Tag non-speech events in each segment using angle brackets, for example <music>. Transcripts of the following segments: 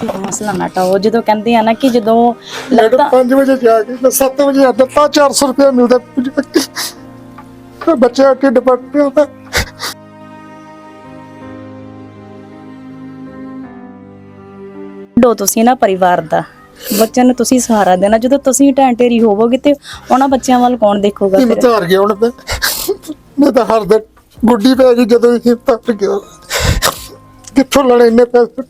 ਤੁਸੀਂ ਮਸਲਾ ਨਾ ਟਾਓ। ਜਦੋਂ ਕਹਿੰਦੇ ਆ ਨਾ ਕਿ ਜਦੋਂ ਲੱਗਦਾ 5 ਵਜੇ ਜਾ ਕੇ ਮੈਂ 7 ਵਜੇ ਆ ਦਿੱਤਾ 400 ਰੁਪਏ ਮਿਲਦਾ। ਬੱਚਾ ਢਿੱਡ ਪੱਟ ਪਿਆ ਉਹਦਾ ਡੋ ਤੁਸੀਂ ਨਾ ਪਰਿਵਾਰ ਦਾ। ਬੱਚਿਆਂ ਨੂੰ ਤੁਸੀਂ ਸਹਾਰਾ ਦੇਣਾ। ਜਦੋਂ ਤੁਸੀਂ ਢਾਂ ਢੇਰੀ ਹੋਵੋਗੇ ਤੇ ਉਹਨਾਂ ਬੱਚਿਆਂ ਵੱਲ ਕੌਣ ਦੇਖੂਗਾ ਇਹ ਫਿਰ? ਧਾਰ ਗਿਆ ਹੁਣ ਮੈਂ। ਮੈਂ ਤਾਂ ਹਰ ਦਿਨ ਗੁੱਡੀ ਪੈ ਗਈ ਜਦੋਂ ਇਹ ਗਿਆ। ਕਿੱਥੋਂ ਲੈਣੇ ਇੰਨੇ ਪੈਸੇ?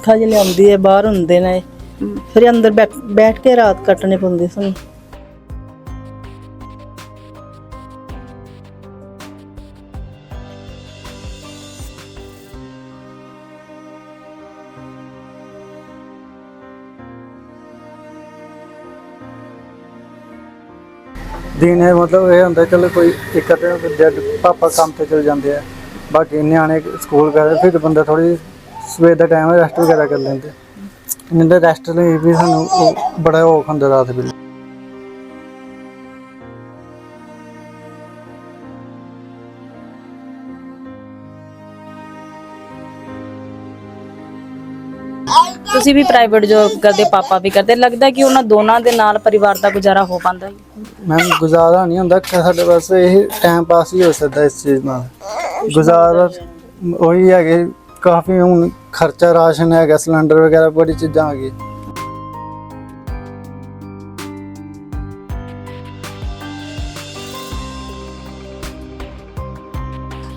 ਅੱਖਾਂ ਜਿ ਲਿਆਉਂਦੀ ਹੈ, ਬਾਹਰ ਹੁੰਦੇ ਨੇ। ਫਿਰ ਅੰਦਰ ਬੈਠ ਕੇ ਰਾਤ ਕੱਟਣੀ ਪੈਂਦੀ ਸਾਨੂੰ ਦਿਨ ਹੈ ਮਤਲਬ ਇਹ ਹੁੰਦਾ, ਚਲੋ ਕੋਈ ਇੱਕ ਅੱਧੇ ਜਦ ਪਾਪਾ ਕੰਮ ਤੇ ਚਲ ਜਾਂਦੇ ਆ, ਬਾਕੀ ਨਿਆਣੇ ਸਕੂਲ ਕਰਦੇ, ਫਿਰ ਬੰਦਾ ਥੋੜੀ ਸਵੇਰ ਦਾ ਟਾਈਮ ਰੈਸਟ ਵਗੈਰਾ ਕਰ ਲੈਂਦੇ। ਨਿੰਦੇ ਰੈਸਟ ਲਈ ਵੀ ਸਾਨੂੰ ਉਹ ਬੜਾ ਔਖ ਹੁੰਦਾ ਰਾਤ ਵੇਲੇ। ਤੁਸੀਂ ਵੀ ਪ੍ਰਾਈਵੇਟ ਜੋਬ ਕਰਦੇ ਪਾਪਾ ਵੀ ਕਰਦੇ ਲੱਗਦਾ ਕਿ ਉਹਨਾਂ ਦੋਨਾਂ ਦੇ ਨਾਲ ਪਰਿਵਾਰ ਦਾ ਗੁਜ਼ਾਰਾ ਹੋ ਪਾਉਂਦਾ ਹੈ। ਮੈਮ ਗੁਜ਼ਾਰਾ ਨਹੀਂ ਹੁੰਦਾ ਸਾਡੇ ਬਸ ਇਹ ਟਾਈਮ ਪਾਸ ਹੀ ਹੋ ਸਕਦਾ ਇਸ ਚੀਜ਼ ਨਾਲ। ਗੁਜ਼ਾਰਾ ਉਹੀ ਹੈਗੇ ਕਾਫੀ ਹੁਣ ਖਰਚਾ ਰਾਸ਼ਨ ਹੈਗਾ, ਸਿਲੰਡਰ ਵਗੈਰਾ ਬੜੀ ਚੀਜ਼ਾਂ ਆ ਗਈ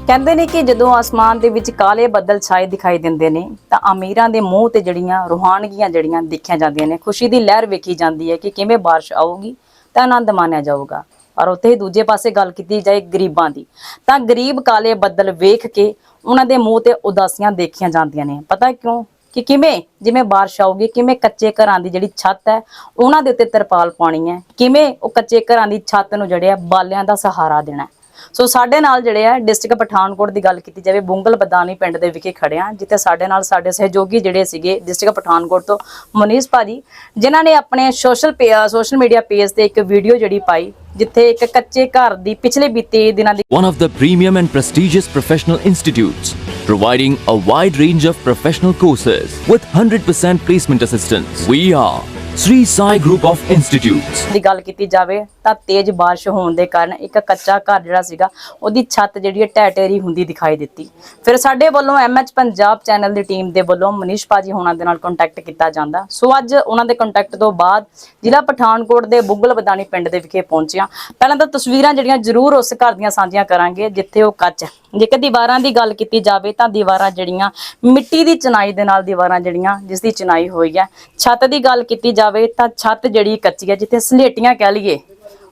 ਕਹਿੰਦੇ ਨੇ ਕਿ ਜਦੋਂ ਆਸਮਾਨ ਦੇ ਵਿੱਚ ਕਾਲੇ ਬੱਦਲ ਛਾਏ ਦਿਖਾਈ ਦਿੰਦੇ ਨੇ, ਤਾਂ ਅਮੀਰਾਂ ਦੇ ਮੂੰਹ ਤੇ ਜੜੀਆਂ ਰੂਹਾਨਗੀਆਂ ਜੜੀਆਂ ਦੇਖੀਆਂ ਜਾਂਦੀਆਂ ਨੇ, ਖੁਸ਼ੀ ਦੀ ਲਹਿਰ ਵੇਖੀ ਜਾਂਦੀ ਹੈ ਕਿ ਕਿਵੇਂ ਬਾਰਿਸ਼ ਆਊਗੀ, ਤਾਂ ਆਨੰਦ ਮਾਣਿਆ ਜਾਊਗਾ। ਔਰ ਉੱਥੇ ਹੀ ਦੂਜੇ ਪਾਸੇ ਗੱਲ ਕੀਤੀ ਜਾਏ ਗਰੀਬਾਂ ਦੀ, ਤਾਂ ਗਰੀਬ ਕਾਲੇ ਬੱਦਲ ਵੇਖ ਕੇ ਉਹਨਾਂ ਦੇ ਮੂੰਹ ਤੇ ਉਦਾਸੀਆਂ ਦੇਖੀਆਂ ਜਾਂਦੀਆਂ ਨੇ। ਪਤਾ ਕਿਉਂ? ਕਿ ਕਿਵੇਂ, ਜਿਵੇਂ ਬਾਰਿਸ਼ ਆਊਗੀ, ਕਿਵੇਂ ਕੱਚੇ ਘਰਾਂ ਦੀ ਜਿਹੜੀ ਛੱਤ ਹੈ, ਉਹਨਾਂ ਦੇ ਉੱਤੇ ਤਰਪਾਲ ਪਾਉਣੀ ਹੈ। ਕਿਵੇਂ ਉਹ ਕੱਚੇ ਘਰਾਂ ਦੀ ਛੱਤ ਨੂੰ ਜਿਹੜੇ ਆ, ਬਾਲਿਆਂ ਦਾ ਸਹਾਰਾ ਦੇਣਾ ਸੋ ਸਾਡੇ ਨਾਲ ਜਿਹੜੇ ਆ ਡਿਸਟ੍ਰਿਕਟ ਪਠਾਨਕੋਟ ਦੀ ਗੱਲ ਕੀਤੀ ਜਾਵੇ ਬੁੰਗਲ ਬਦਾਨੀ ਪਿੰਡ ਦੇ ਵਿਖੇ ਖੜੇ ਆ ਜਿੱਥੇ ਸਾਡੇ ਨਾਲ ਸਾਡੇ ਸਹਿਯੋਗੀ ਜਿਹੜੇ ਸੀਗੇ ਡਿਸਟ੍ਰਿਕਟ ਪਠਾਨਕੋਟ ਤੋਂ ਮਨੀਸ਼ ਭਾਜੀ ਜਿਨ੍ਹਾਂ ਨੇ ਆਪਣੇ ਸੋਸ਼ਲ ਸੋਸ਼ਲ ਮੀਡੀਆ ਪੇਜ ਤੇ ਇੱਕ ਵੀਡੀਓ ਜਿਹੜੀ ਪਾਈ ਜਿੱਥੇ ਇੱਕ ਕੱਚੇ ਘਰ ਦੀ ਪਿਛਲੇ ਬੀਤੇ ਦਿਨਾਂ ਦੀ one of the premium and prestigious professional institutes, providing a wide range of professional courses with 100% placement assistance. We are Sri Sai Group of Institutes. ਦੀ ਗੱਲ ਕੀਤੀ ਜਾਵੇ ਤਾਂ ਤੇਜ਼ ਬਾਰਿਸ਼ ਹੋਣ ਦੇ ਕਾਰਨ ਇੱਕ ਕੱਚਾ ਘਰ ਜਿਹੜਾ ਸੀਗਾ, ਉਹਦੀ ਛੱਤ ਜਿਹੜੀ ਹੈ ਢਹਿ ਢੇਰੀ ਹੁੰਦੀ ਦਿਖਾਈ ਦਿੱਤੀ। ਫਿਰ ਸਾਡੇ ਵੱਲੋਂ ਐਮਐਚ ਪੰਜਾਬ ਚੈਨਲ ਦੀ ਟੀਮ ਦੇ ਵੱਲੋਂ ਮਨੀਸ਼ ਭਾਜੀ ਹੋਣਾ ਦੇ ਨਾਲ ਕੰਟੈਕਟ ਕੀਤਾ ਜਾਂਦਾ। ਸੋ ਅੱਜ ਉਹਨਾਂ ਦੇ ਕੰਟੈਕਟ ਤੋਂ ਬਾਅਦ ਜ਼ਿਲ੍ਹਾ ਪਠਾਨਕੋਟ ਦੇ ਬੁੱਗਲ ਬਦਾਨੀ ਪਿੰਡ ਦੇ ਵਿਖੇ ਪਹੁੰਚਿਆ। ਪਹਿਲਾਂ ਤਾਂ ਤਸਵੀਰਾਂ ਜਿਹੜੀਆਂ ਜ਼ਰੂਰ ਉਸ ਘਰ ਦੀਆਂ ਸਾਂਝੀਆਂ ਕਰਾਂਗੇ, ਜਿੱਥੇ ਉਹ ਕੱਚ ਜੇਕਰ ਦੀਵਾਰਾਂ ਦੀ ਗੱਲ ਕੀਤੀ ਜਾਵੇ ਤਾਂ ਦੀਵਾਰਾਂ ਜਿਹੜੀਆਂ ਮਿੱਟੀ ਦੀ ਚਨਾਈ ਦੇ ਨਾਲ ਦੀਵਾਰਾਂ ਜਿਹੜੀਆਂ ਜਿਸ ਦੀ ਚਨਾਈ ਹੋਈ ਹੈ। ਛੱਤ ਦੀ ਗੱਲ ਕੀਤੀ ਜਾਵੇ ਤਾਂ ਛੱਤ ਜਿਹੜੀ ਕੱਚੀ ਹੈ, ਜਿੱਥੇ ਸਲੇਟੀਆਂ ਕਹਿ ਲਈਏ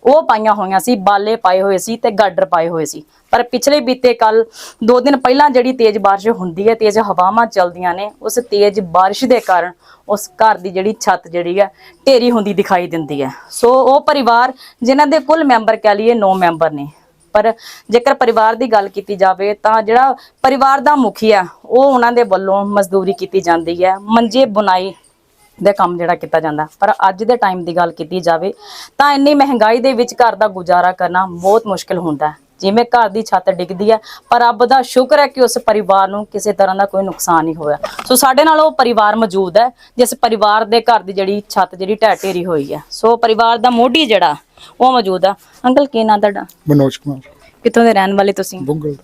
ਉਹ ਪਾਈਆਂ ਹੋਈਆਂ ਸੀ, ਬਾਲੇ ਪਾਏ ਹੋਏ ਸੀ ਤੇ ਗਾਡਰ ਪਾਏ ਹੋਏ ਸੀ। ਪਰ ਪਿਛਲੇ ਬੀਤੇ ਕੱਲ ਦੋ ਦਿਨ ਪਹਿਲਾਂ ਜਿਹੜੀ ਤੇਜ਼ ਬਾਰਿਸ਼ ਹੁੰਦੀ ਹੈ, ਤੇਜ਼ ਹਵਾਵਾਂ ਚੱਲਦੀਆਂ ਨੇ, ਉਸ ਤੇਜ਼ ਬਾਰਿਸ਼ ਦੇ ਕਾਰਨ ਉਸ ਘਰ ਦੀ ਜਿਹੜੀ ਛੱਤ ਜਿਹੜੀ ਹੈ, ਢੇਰੀ ਹੁੰਦੀ ਦਿਖਾਈ ਦਿੰਦੀ ਹੈ। ਸੋ ਉਹ ਪਰਿਵਾਰ, ਜਿਨ੍ਹਾਂ ਦੇ ਕੁੱਲ ਮੈਂਬਰ ਕਹਿ ਲਈਏ 9 ਮੈਂਬਰ ਨੇ। ਪਰ ਜੇਕਰ ਪਰਿਵਾਰ ਦੀ ਗੱਲ ਕੀਤੀ ਜਾਵੇ, ਤਾਂ ਜਿਹੜਾ ਪਰਿਵਾਰ ਦਾ ਮੁਖੀ ਮੁਖੀਆ ਉਹ ਉਹਨਾਂ ਦੇ ਵੱਲੋਂ ਮਜ਼ਦੂਰੀ ਕੀਤੀ ਜਾਂਦੀ ਹੈ। ਮੰਜੇ ਬੁਨਾਈ ਦਾ ਕੰਮ ਜਿਹੜਾ ਕੀਤਾ ਜਾਂਦਾ। ਪਰ ਅੱਜ ਦੇ ਟਾਈਮ ਦੀ ਗੱਲ ਕੀਤੀ ਜਾਵੇ ਤਾਂ ਇੰਨੀ ਮਹਿੰਗਾਈ ਦੇ ਵਿੱਚ ਘਰ ਦਾ ਗੁਜ਼ਾਰਾ ਕਰਨਾ ਬਹੁਤ ਮੁਸ਼ਕਲ ਹੁੰਦਾ ਹੈ। ਜਿਵੇਂ ਘਰ ਦੀ ਛੱਤ ਡਿੱਗਦੀ ਹੈ ਪਰ ਰੱਬ ਦਾ ਸ਼ੁਕਰ ਹੈ ਕਿ ਉਸ ਪਰਿਵਾਰ ਨੂੰ ਕਿਸੇ ਤਰ੍ਹਾਂ ਦਾ ਕੋਈ ਨੁਕਸਾਨ ਨਹੀਂ ਹੋਇਆ। ਸੋ ਸਾਡੇ ਨਾਲ ਉਹ ਪਰਿਵਾਰ ਮੌਜੂਦ ਹੈ ਜਿਸ ਪਰਿਵਾਰ ਦੇ ਘਰ ਦੀ ਜਿਹੜੀ ਛੱਤ ਜਿਹੜੀ ਢਹਿ ਢੇਰੀ ਹੋਈ ਹੈ। ਸੋ ਪਰਿਵਾਰ ਦਾ ਮੋਢੀ ਜਿਹੜਾ ਉਹ ਮੌਜੂਦ ਆ। ਅੰਕਲ ਕੀ ਨਾਂ ਤੁਹਾਡਾ? ਮਨੋਜ ਕੁਮਾਰ। ਕਿੱਥੋਂ ਦੇ ਰਹਿਣ ਵਾਲੇ ਤੁਸੀਂ? ਬੁੰਗਲ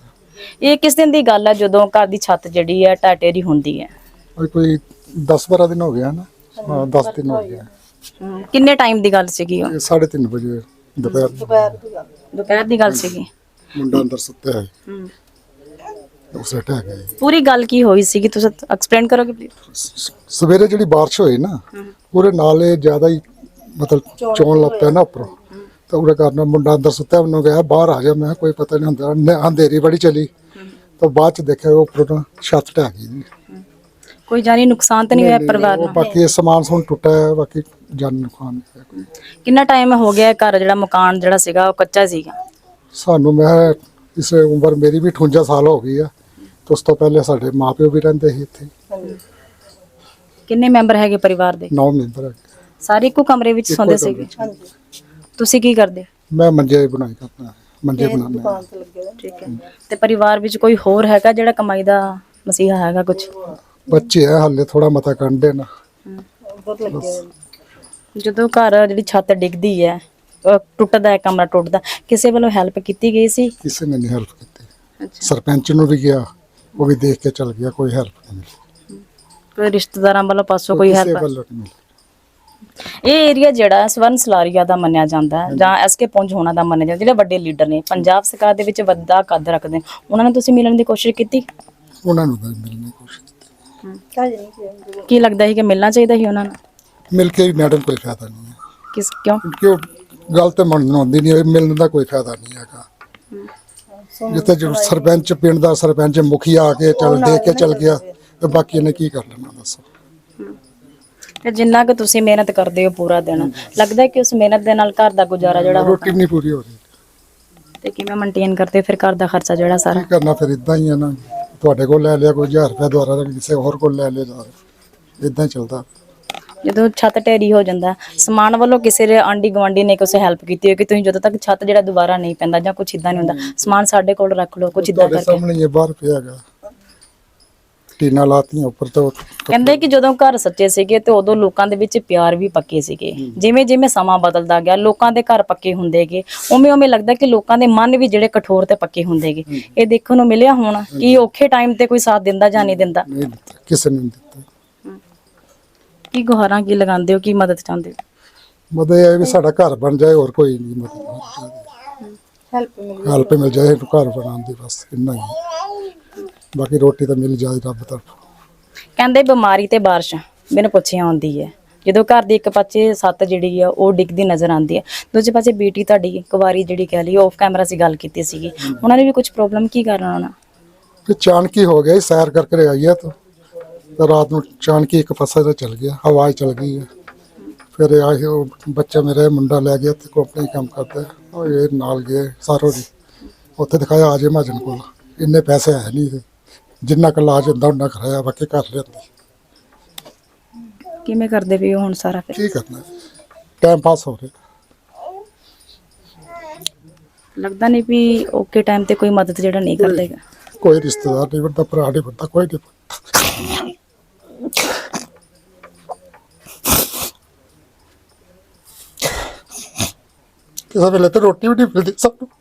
ਇਹ ਕਿਸ ਦਿਨ ਦੀ ਗੱਲ ਹੈ ਜਦੋਂ ਘਰ ਦੀ ਛੱਤ ਜਿਹੜੀ ਹੈ ਢਹਿ ਢੇਰੀ ਹੁੰਦੀ ਹੈ? ਕੋਈ 10 12 ਦਿਨ ਹੋ ਗਿਆ ਨਾ ਹਾਂ 10 ਦਿਨ ਹੋ ਗਿਆ ਹਮ, ਕਿੰਨੇ ਟਾਈਮ ਦੀ ਗੱਲ ਸੀਗੀ ਉਹ? ਇਹ 3:30 ਵਜੇ ਦੁਪਹਿਰ ਦੁਪਹਿਰ ਦੀ ਗੱਲ। ਸੀਗੀ। ਮੁੰਡਾ ਅੰਦਰ ਸੁੱਤਾ ਹੈ। ਉਸੇ ਟਾ ਗਿਆ। ਜੀ। ਪੂਰੀ ਗੱਲ ਕੀ ਹੋਈ ਸੀਗੀ? ਤੁਸੀਂ ਐਕਸਪਲੇਨ ਕਰੋਗੇ ਪਲੀਜ਼ ਸਵੇਰੇ ਜਿਹੜੀ ਬਾਰਿਸ਼ ਹੋਈ ਨਾ ਉਹਦੇ ਨਾਲ ਇਹ ਜ਼ਿਆਦਾ ਹੀ ਮਤਲਬ ਚੋਣ ਲੱਗ ਪਿਆ ਨਾ ਉੱਪਰੋਂ। ਤਾਂ ਉਹਦੇ ਕਾਰਨ ਮੁੰਡਾ ਅੰਦਰ ਸੁੱਤਾ ਉਹਨੂੰ ਗਿਆ ਬਾਹਰ ਆ ਜਾ। ਮੈਂ ਕਿਹਾ ਕੋਈ ਪਤਾ ਨਹੀਂ ਹੁੰਦਾ। ਨ- ਅੰਧੇਰੀ ਬੜੀ ਚਲੀ। ਤਾਂ ਬਾਅਦ ਚ ਦੇਖਿਆ ਉਹ ਉੱਪਰੋਂ ਛੱਤ ਢਹਿ ਗਈ ਜੀ। ਕੋਈ ਜਾਨੀ ਨੁਕਸਾਨ ਤਾਂ ਨਹੀਂ ਹੋਇਆ ਪਰਿਵਾਰ ਉਹ ਨੂੰ ਬਾਕੀ ਇਹ ਸਮਾਨ ਸਮੂਨ ਟੁੱਟਾ ਹੈ ਬਾਕੀ ਜਾਨ ਨੁਕਸਾਨ ਨਹੀਂ ਹੋਇਆ ਕੋਈ। ਕਿੰਨਾ ਟਾਈਮ ਹੋ ਗਿਆ ਇਹ ਘਰ ਜਿਹੜਾ ਮਕਾਨ ਜਿਹੜਾ ਸੀਗਾ ਉਹ ਕੱਚਾ ਸੀਗਾ? ਸਾਨੂੰ ਮੈਂ ਇਸ ਉਮਰ ਮੇਰੀ ਵੀ 58 ਸਾਲ ਹੋ ਗਈ ਆ। ਤੇ ਉਸ ਤੋਂ ਪਹਿਲੇ ਸਾਡੇ ਮਾਪਿਓ ਵੀ ਰਹਿੰਦੇ ਸੀ ਇੱਥੇ। ਕਿੰਨੇ ਮੈਂਬਰ ਹੈਗੇ ਪਰਿਵਾਰ ਦੇ? ਨੌ ਮੈਂਬਰ ਹੈਗੇ। ਸਾਰੇ ਇੱਕੋ ਕਮਰੇ ਵਿੱਚ ਸੌਂਦੇ ਸੀਗੇ। ਤੁਸੀਂ ਕੀ ਕਰਦੇ? ਮੈਂ ਮੰਜੇ ਬਣਾਈ ਕਰਦਾ ਮੰਜੇ ਬਣਾਉਂਦਾ। ਠੀਕ ਹੈ। ਤੇ ਪਰਿਵਾਰ ਵਿੱਚ ਕੋਈ ਹੋਰ ਹੈਗਾ ਜਿਹੜਾ ਕਮਾਈ ਦਾ ਮਸੀਹਾ ਹੈਗਾ ਕੁਝ ਬੱਚੇ ਆ ਹਾਲੇ ਥੋੜਾ ਮਤਾ ਕੰਡੇ ਨਾ। ਬਹੁਤ ਲੱਗੇ। ਜਦੋਂ ਘਰ ਜਿਹੜੀ ਛੱਤ ਡਿੱਗਦੀ ਹੈ ਅਹ ਟੁੱਟਦਾ ਹੈ ਕਮਰਾ ਟੁੱਟਦਾ ਕਿਸੇ ਵੱਲੋਂ ਹੈਲਪ ਕੀਤੀ ਗਈ ਸੀ? ਕਿਸੇ ਨੇ ਨਹੀਂ ਹੈਲਪ ਕੀਤੀ। ਸਰਪੰਚ ਨੂੰ ਵੀ ਗਿਆ ਉਹ ਵੀ ਦੇਖ ਕੇ ਚਲ ਗਿਆ ਕੋਈ ਹੈਲਪ ਨਹੀਂ ਮਿਲੀ। ਕੋਈ ਰਿਸ਼ਤੇਦਾਰਾਂ ਵੱਲੋਂ ਪਾਸੋਂ ਕੋਈ ਕਿਸੇ ਹੈਲਪ ਵੱਲੋਂ ਨਹੀਂ ਮਿਲੀ। ਇਹ ਏਰੀਆ ਜਿਹੜਾ ਹੈ ਸਵਰਨ ਸਲਾਰੀਆ ਦਾ ਮੰਨਿਆ ਜਾਂਦਾ ਹੈ ਜਾਂ ਐਸਕੇ ਪੁੰਜ ਹੋਣਾ ਦਾ ਮੰਨਿਆ ਜਾਂਦਾ ਜਿਹੜੇ ਵੱਡੇ ਲੀਡਰ ਨੇ ਪੰਜਾਬ ਸਰਕਾਰ ਦੇ ਵਿੱਚ ਵੱਡਾ ਕੱਦ ਰੱਖਦੇ ਨੇ। ਉਹਨਾਂ ਨੂੰ ਤੁਸੀਂ ਮਿਲਣ ਦੀ ਕੋਸ਼ਿਸ਼ ਕੀਤੀ? ਉਹਨਾਂ ਨੂੰ ਤਾਂ ਮਿਲਣੀ ਕੋਸ਼ਿਸ਼ ਕੀ ਲੱਗਦਾ ਸੀ ਕਿ ਮਿਲਣਾ ਚਾਹੀਦਾ ਸੀ ਉਹਨਾਂ ਨੂੰ? ਮਿਲ ਕੇ ਵੀ ਮੈਡਮ ਕੋਈ ਫਾਇਦਾ ਨਹੀਂ ਹੈ। ਕਿਸ ਕਿਉਂ? ਕਿਉਂਕਿ ਗੱਲ ਤੇ ਮੰਨਣ ਆਉਂਦੀ ਨਹੀਂ ਮਿਲਣ ਦਾ ਕੋਈ ਫਾਇਦਾ ਨਹੀਂ ਹੈਗਾ। ਜਿੱਥੇ ਜੋ ਸਰਪੰਚ ਪਿੰਡ ਦਾ ਸਰਪੰਚ ਮੁਖੀਆ ਆ ਕੇ ਚੱਲ ਦੇਖ ਕੇ ਚੱਲ ਗਿਆ ਤੇ ਬਾਕੀ ਇਹਨੇ ਕੀ ਕਰ ਲੈਣਾ ਦੱਸੋ। ਤੇ ਜਿੰਨਾ ਕਿ ਤੁਸੀਂ ਮਿਹਨਤ ਕਰਦੇ ਹੋ ਪੂਰਾ ਦਿਨ ਲੱਗਦਾ ਹੈ ਕਿ ਉਸ ਮਿਹਨਤ ਦੇ ਨਾਲ ਘਰ ਦਾ ਗੁਜ਼ਾਰਾ ਜਿਹੜਾ ਹੋ ਰੋਟੀ ਨਹੀਂ ਪੂਰੀ ਹੋ ਰਹੀ। ਤੇ ਕਿਵੇਂ ਮੇਨਟੇਨ ਕਰਦੇ ਫਿਰ ਘਰ ਦਾ ਖਰਚਾ ਜਿਹੜਾ ਸਾਰਾ? ਕਰਨਾ ਫਿਰ ਇਦਾਂ ਹੀ ਹੈ ਨਾ ਤੁਹਾਡੇ ਕੋਲ ਲੈ ਲਿਆ ਕੋਈ 1000 ਰੁਪਏ ਦੁਆਰਾ ਤਾਂ ਕਿਸੇ ਹੋਰ ਕੋਲ ਲੈ ਲਿਆ ਇਦਾਂ ਹੀ ਚੱਲਦਾ। ਜਦੋਂ ਛੱਤ ਢੇਰੀ ਹੋ ਜਾਂਦਾ ਸਮਾਨ ਵੱਲੋਂ ਕਿਸੇ ਦੇ ਆਂਡੀ ਗਵਾਂਡੀ ਨੇ ਕਿਸੇ ਹੈਲਪ ਕੀਤੀ ਹੋਵੇ ਕਿ ਤੁਸੀਂ ਜਦੋਂ ਤੱਕ ਛੱਤ ਜਿਹੜਾ ਦੁਬਾਰਾ ਨਹੀਂ ਪੈਂਦਾ ਜਾਂ ਕੁਝ ਇਦਾਂ ਨਹੀਂ ਹੁੰਦਾ ਸਮਾਨ ਸਾਡੇ ਕੋਲ ਰੱਖ ਲਓ ਕੁਝ ਇਦਾਂ ਤੁਹਾਡੇ ਕਰਕੇ। ਸਾਹਮਣੇ ਇਹ ਬਾਹਰ ਪਿਆ ਹੈਗਾ। ਟੀਨਾ ਲਾਤੀਆਂ ਉੱਪਰ ਤੋਂ ਕਹਿੰਦੇ ਕਿ ਜਦੋਂ ਘਰ ਸੱਚੇ ਸੀਗੇ ਤੇ ਉਦੋਂ ਲੋਕਾਂ ਦੇ ਵਿੱਚ ਪਿਆਰ ਵੀ ਪੱਕੇ ਸੀਗੇ। ਜਿਵੇਂ ਜਿਵੇਂ ਸਮਾਂ ਬਦਲਦਾ ਗਿਆ ਲੋਕਾਂ ਦੇ ਘਰ ਪੱਕੇ ਹੁੰਦੇਗੇ ਉਵੇਂ ਉਵੇਂ ਲੱਗਦਾ ਕਿ ਲੋਕਾਂ ਦੇ ਮਨ ਵੀ ਜਿਹੜੇ ਕਠੋਰ ਤੇ ਪੱਕੇ ਹੁੰਦੇਗੇ ਇਹ ਦੇਖਣ ਨੂੰ ਮਿਲਿਆ ਹੋਣਾ ਕਿ ਔਖੇ ਟਾਈਮ ਤੇ ਕੋਈ ਸਾਥ ਦਿੰਦਾ ਜਾਂ ਨਹੀਂ ਦਿੰਦਾ। ਕਿਸੇ ਨੇ ਨਹੀਂ ਦਿੱਤਾ। ਕੀ ਗੁਹਾਰਾਂ ਕੀ ਲਗਾਉਂਦੇ ਹੋ ਕੀ ਮਦਦ ਚਾਹੁੰਦੇ ਹੋ? ਮਤਲਬ ਇਹ ਵੀ ਸਾਡਾ ਘਰ ਬਣ ਜਾਏ ਹੋਰ ਕੋਈ ਨਹੀਂ ਹੈਲਪ ਮਿਲੀ ਹੈਲਪ ਮਿਲ ਜਾਏ ਘਰ ਬਣਾਉਣ ਦੀ ਬਸ ਇੰਨਾ ਹੀ। ਬਾਕੀ ਰੋਟੀ ਤਾਂ ਮਿਲ ਜਾਏ ਰੱਬ ਤਰਫ ਕਹਿੰਦੇ ਬਿਮਾਰੀ ਤੇ ਬਾਰਿਸ਼ ਮੈਨੂੰ ਪੁੱਛਿਆ ਆਉਂਦੀ ਹੈ। ਜਦੋਂ ਘਰ ਦੀ ਇੱਕ ਪਾਸੇ ਸੱਤ ਜਿਹੜੀ ਆ ਉਹ ਡਿੱਗਦੀ ਨਜ਼ਰ ਆਉਂਦੀ ਹੈ। ਦੂਜੇ ਪਾਸੇ ਬੇਟੀ ਤੁਹਾਡੀ ਕੁਵਾਰੀ ਜਿਹੜੀ ਕਹਿ ਲਈ ਆਫ ਕੈਮਰਾ ਸੀ ਗੱਲ ਕੀਤੀ ਸੀਗੀ। ਉਹਨਾਂ ਨੇ ਵੀ ਕੁਝ ਪ੍ਰੋਬਲਮ ਕੀ ਕਰਨਾ ਉਹਨਾਂ ਫਿਰ ਚਾਣਕੀ ਹੋ ਗਿਆ ਸੈਰ ਕਰਕੇ ਆਈ ਹੈ ਤਾਂ। ਤੇ ਰਾਤ ਨੂੰ ਚਾਣਕੀ ਇੱਕ ਪਾਸੇ ਤੇ ਚਲ ਗਿਆ ਆਵਾਜ਼ ਚਲ ਗਈ ਹੈ ਫਿਰ ਆਏ ਉਹ ਬੱਚਾ ਮੇਰਾ ਮੁੰਡਾ ਲੈ ਗਿਆ ਤੇ ਕੰਪਨੀ ਕੰਮ ਕਰਦਾ। ਉਹ ਇਹ ਨਾਲ ਗਏ ਸਾਰੋ ਜੀ। ਉੱਥੇ ਦਿਖਾਇਆ ਆਜੇ ਮਹਾਜਨ ਕੋਲ। ਇੰਨੇ ਪੈਸੇ ਹੈ ਨਹੀਂ। ਜਿੰਨਾ ਕੁ ਇਲਾਜ ਹੁੰਦਾ ਉਹਨਾਂ ਕਰਾਇਆ ਬਾਕੀ ਕਰ ਲਿਆਂਦੀ। ਕਿਵੇਂ ਕਰਦੇ ਵੀ ਹੁਣ ਸਾਰਾ ਫਿਰ? ਕੀ ਕਰਨਾ? ਟਾਈਮ ਪਾਸ ਹੋ ਰਿਹਾ। ਲੱਗਦਾ ਨਹੀਂ ਵੀ ਓਕੇ ਟਾਈਮ ਤੇ ਕੋਈ ਮਦਦ ਜਿਹੜਾ ਨਹੀਂ ਕਰਦੇਗਾ ਕੋਈ ਰਿਸ਼ਤੇਦਾਰ ਨਹੀਂ ਵੱਡਾ ਭਰਾ ਨਹੀਂ ਵੱਡਾ ਕੋਈ ਨਹੀਂ। ਕਿਸੇ ਵੇਲੇ ਤਾਂ ਰੋਟੀ ਵੀ ਨਹੀਂ ਮਿਲਦੀ ਸਾਨੂੰ ਤੁਸੀਂ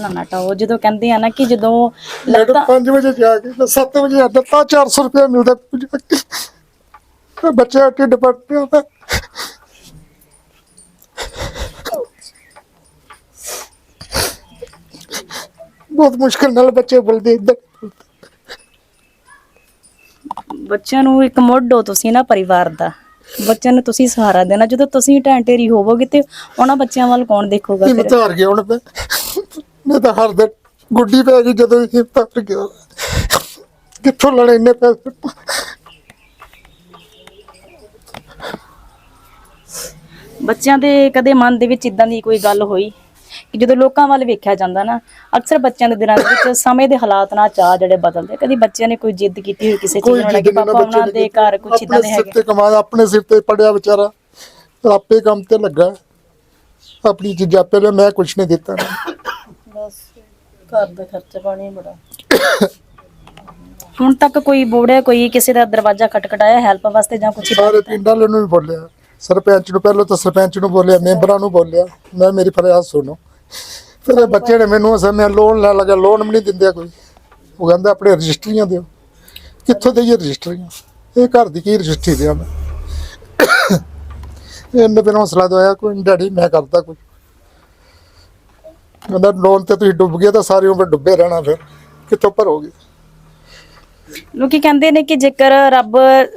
ਨਾ ਟਾਓ ਜਦੋਂ ਕਹਿੰਦੇ ਆ ਨਾ ਕਿ ਜਦੋਂ ਲੱਗਦਾ 5 ਵਜੇ ਜਾ ਕੇ ਤੇ 7 ਵਜੇ ਆਉਂਦਾ ਤਾਂ 400 ਰੁਪਏ ਮਿਲਦਾ ਤੇ ਬੱਚੇ ਦਾ ਢਿੱਡ ਪੱਟ ਹੁੰਦਾ। ਬਹੁਤ ਮੁਸ਼ਕਲ ਨਾਲ ਬੱਚੇ ਬੋਲਦੇ ਇੱਧਰ। ਬੱਚਿਆਂ ਨੂੰ ਇੱਕ ਮੁੱਢ ਤੁਸੀਂ ਨਾ ਪਰਿਵਾਰ ਦਾ। ਬੱਚਿਆਂ ਨੂੰ ਤੁਸੀਂ ਸਹਾਰਾ ਦੇਣਾ ਜਦੋਂ ਤੁਸੀਂ ਢਹਿ ਢੇਰੀ ਹੋਵੋਗੇ ਤੇ ਉਹਨਾਂ ਬੱਚਿਆਂ ਵੱਲ ਕੌਣ ਦੇਖੂਗਾ ਫਿਰ? ਧਾਰ ਗਿਆ ਹੁਣ ਮੈਂ ਤਾਂ ਹਰ ਦਿਨ ਗੁੱਡੀ ਪੈ ਗਈ ਜਦੋਂ ਇਹ ਧਾਰ ਗਿਆ। ਕਿੱਥੋਂ ਲੈਣੇ ਇੰਨੇ ਪੈਸੇ? ਬੱਚਿਆਂ ਦੇ ਕਦੇ ਮਨ ਦੇ ਵਿੱਚ ਇਦਾਂ ਦੀ ਕੋਈ ਗੱਲ ਹੋਈ ਕਿ ਜਦੋਂ ਲੋਕਾਂ ਵੱਲ ਵੇਖਿਆ ਜਾਂਦਾ ਨਾ ਅਕਸਰ ਬੱਚਿਆਂ ਦੇ ਦਿਲਾਂ ਦੇ ਵਿੱਚ ਸਮੇਂ ਦੇ ਹਾਲਾਤ ਨਾਲ ਚਾਹ ਜਿਹੜੇ ਬਦਲਦੇ। ਕਦੀ ਬੱਚਿਆਂ ਨੇ ਕੋਈ ਜਿੱਦ ਕੀਤੀ ਹੋਈ ਕਿਸੇ ਚੀਜ਼ ਕੋਈ ਨੂੰ ਲੈ ਕੇ ਪਾਪਾ ਉਹਨਾਂ ਦੇ। ਘਰ ਕੁਝ ਇਦਾਂ ਦੇ ਆਪਣੇ ਸਿਰ ਹੈਗੇ। ਤੇ ਕਮਾਇਆ ਆਪਣੇ ਸਿਰ ਤੇ ਪੜਿਆ ਵਿਚਾਰਾ। ਆਪੇ ਕੰਮ ਤੇ ਲੱਗਾ। ਆਪਣੀ ਚੀਜ਼ਾਂ ਲਿਆ ਮੈਂ ਕੁਝ ਨਹੀਂ ਦਿੱਤਾ। ਬਸ ਘਰ ਦਾ ਖਰਚਾ ਪਾਣੀ ਬੜਾ। ਹੁਣ ਤੱਕ ਕੋਈ ਬੋੜਿਆ ਕੋਈ ਕਿਸੇ ਦਾ ਦਰਵਾਜ਼ਾ ਖਟਖਟਾਇਆ ਹੈਲਪ ਵਾਸਤੇ ਜਾਂ ਕੁਝ ਸਾਰੇ ਪਿੰਡ ਵਾਲਿਆਂ ਨੂੰ ਵੀ ਬੋਲਿਆ। ਸਰਪੰਚ ਨੂੰ ਪਹਿਲਾਂ ਤਾਂ ਸਰਪੰਚ ਨੂੰ ਬੋਲਿਆ ਮੈਂਬਰਾਂ ਨੂੰ ਬੋਲਿਆ। ਮੈਂ ਮੇਰੀ ਫਰਿਆਦ ਸੁਣੋ। ਫਿਰ ਇਹ ਬੱਚੇ ਨੇ ਮੈਨੂੰ ਅਸਾਂ ਮੈਂ ਲੋਨ ਲੈ ਲਗਾ ਲੋਨ ਵੀ ਨਹੀਂ ਦਿੰਦੇ ਕੋਈ। ਉਹ ਕਹਿੰਦਾ ਆਪਣੇ ਰਜਿਸਟਰੀਆਂ ਦਿਓ। ਕਿੱਥੋਂ ਦੇਈਏ ਰਜਿਸਟਰੀਆਂ? ਇਹ ਘਰ ਦੀ ਕੀ ਰਜਿਸਟਰੀ ਦਿਆਂ ਮੈਂ? ਇਹਨੇ ਬਿਨਾਂ ਹੌਸਲਾ ਦਵਾਇਆ ਕੋਈ ਡੈਡੀ ਮੈਂ ਕਰਦਾ ਕੁਝ ਕਹਿੰਦਾ ਲੋਨ ਤੇ ਤੁਸੀਂ ਡੁੱਬ ਗਏ ਤਾਂ ਸਾਰੀ ਉਮਰ ਡੁੱਬੇ ਰਹਿਣਾ ਫਿਰ। ਕਿੱਥੋਂ ਭਰੋਗੇ? ਲੋਕੀ ਕਹਿੰਦੇ ਨੇ ਕਿ ਜੇਕਰ ਰੱਬ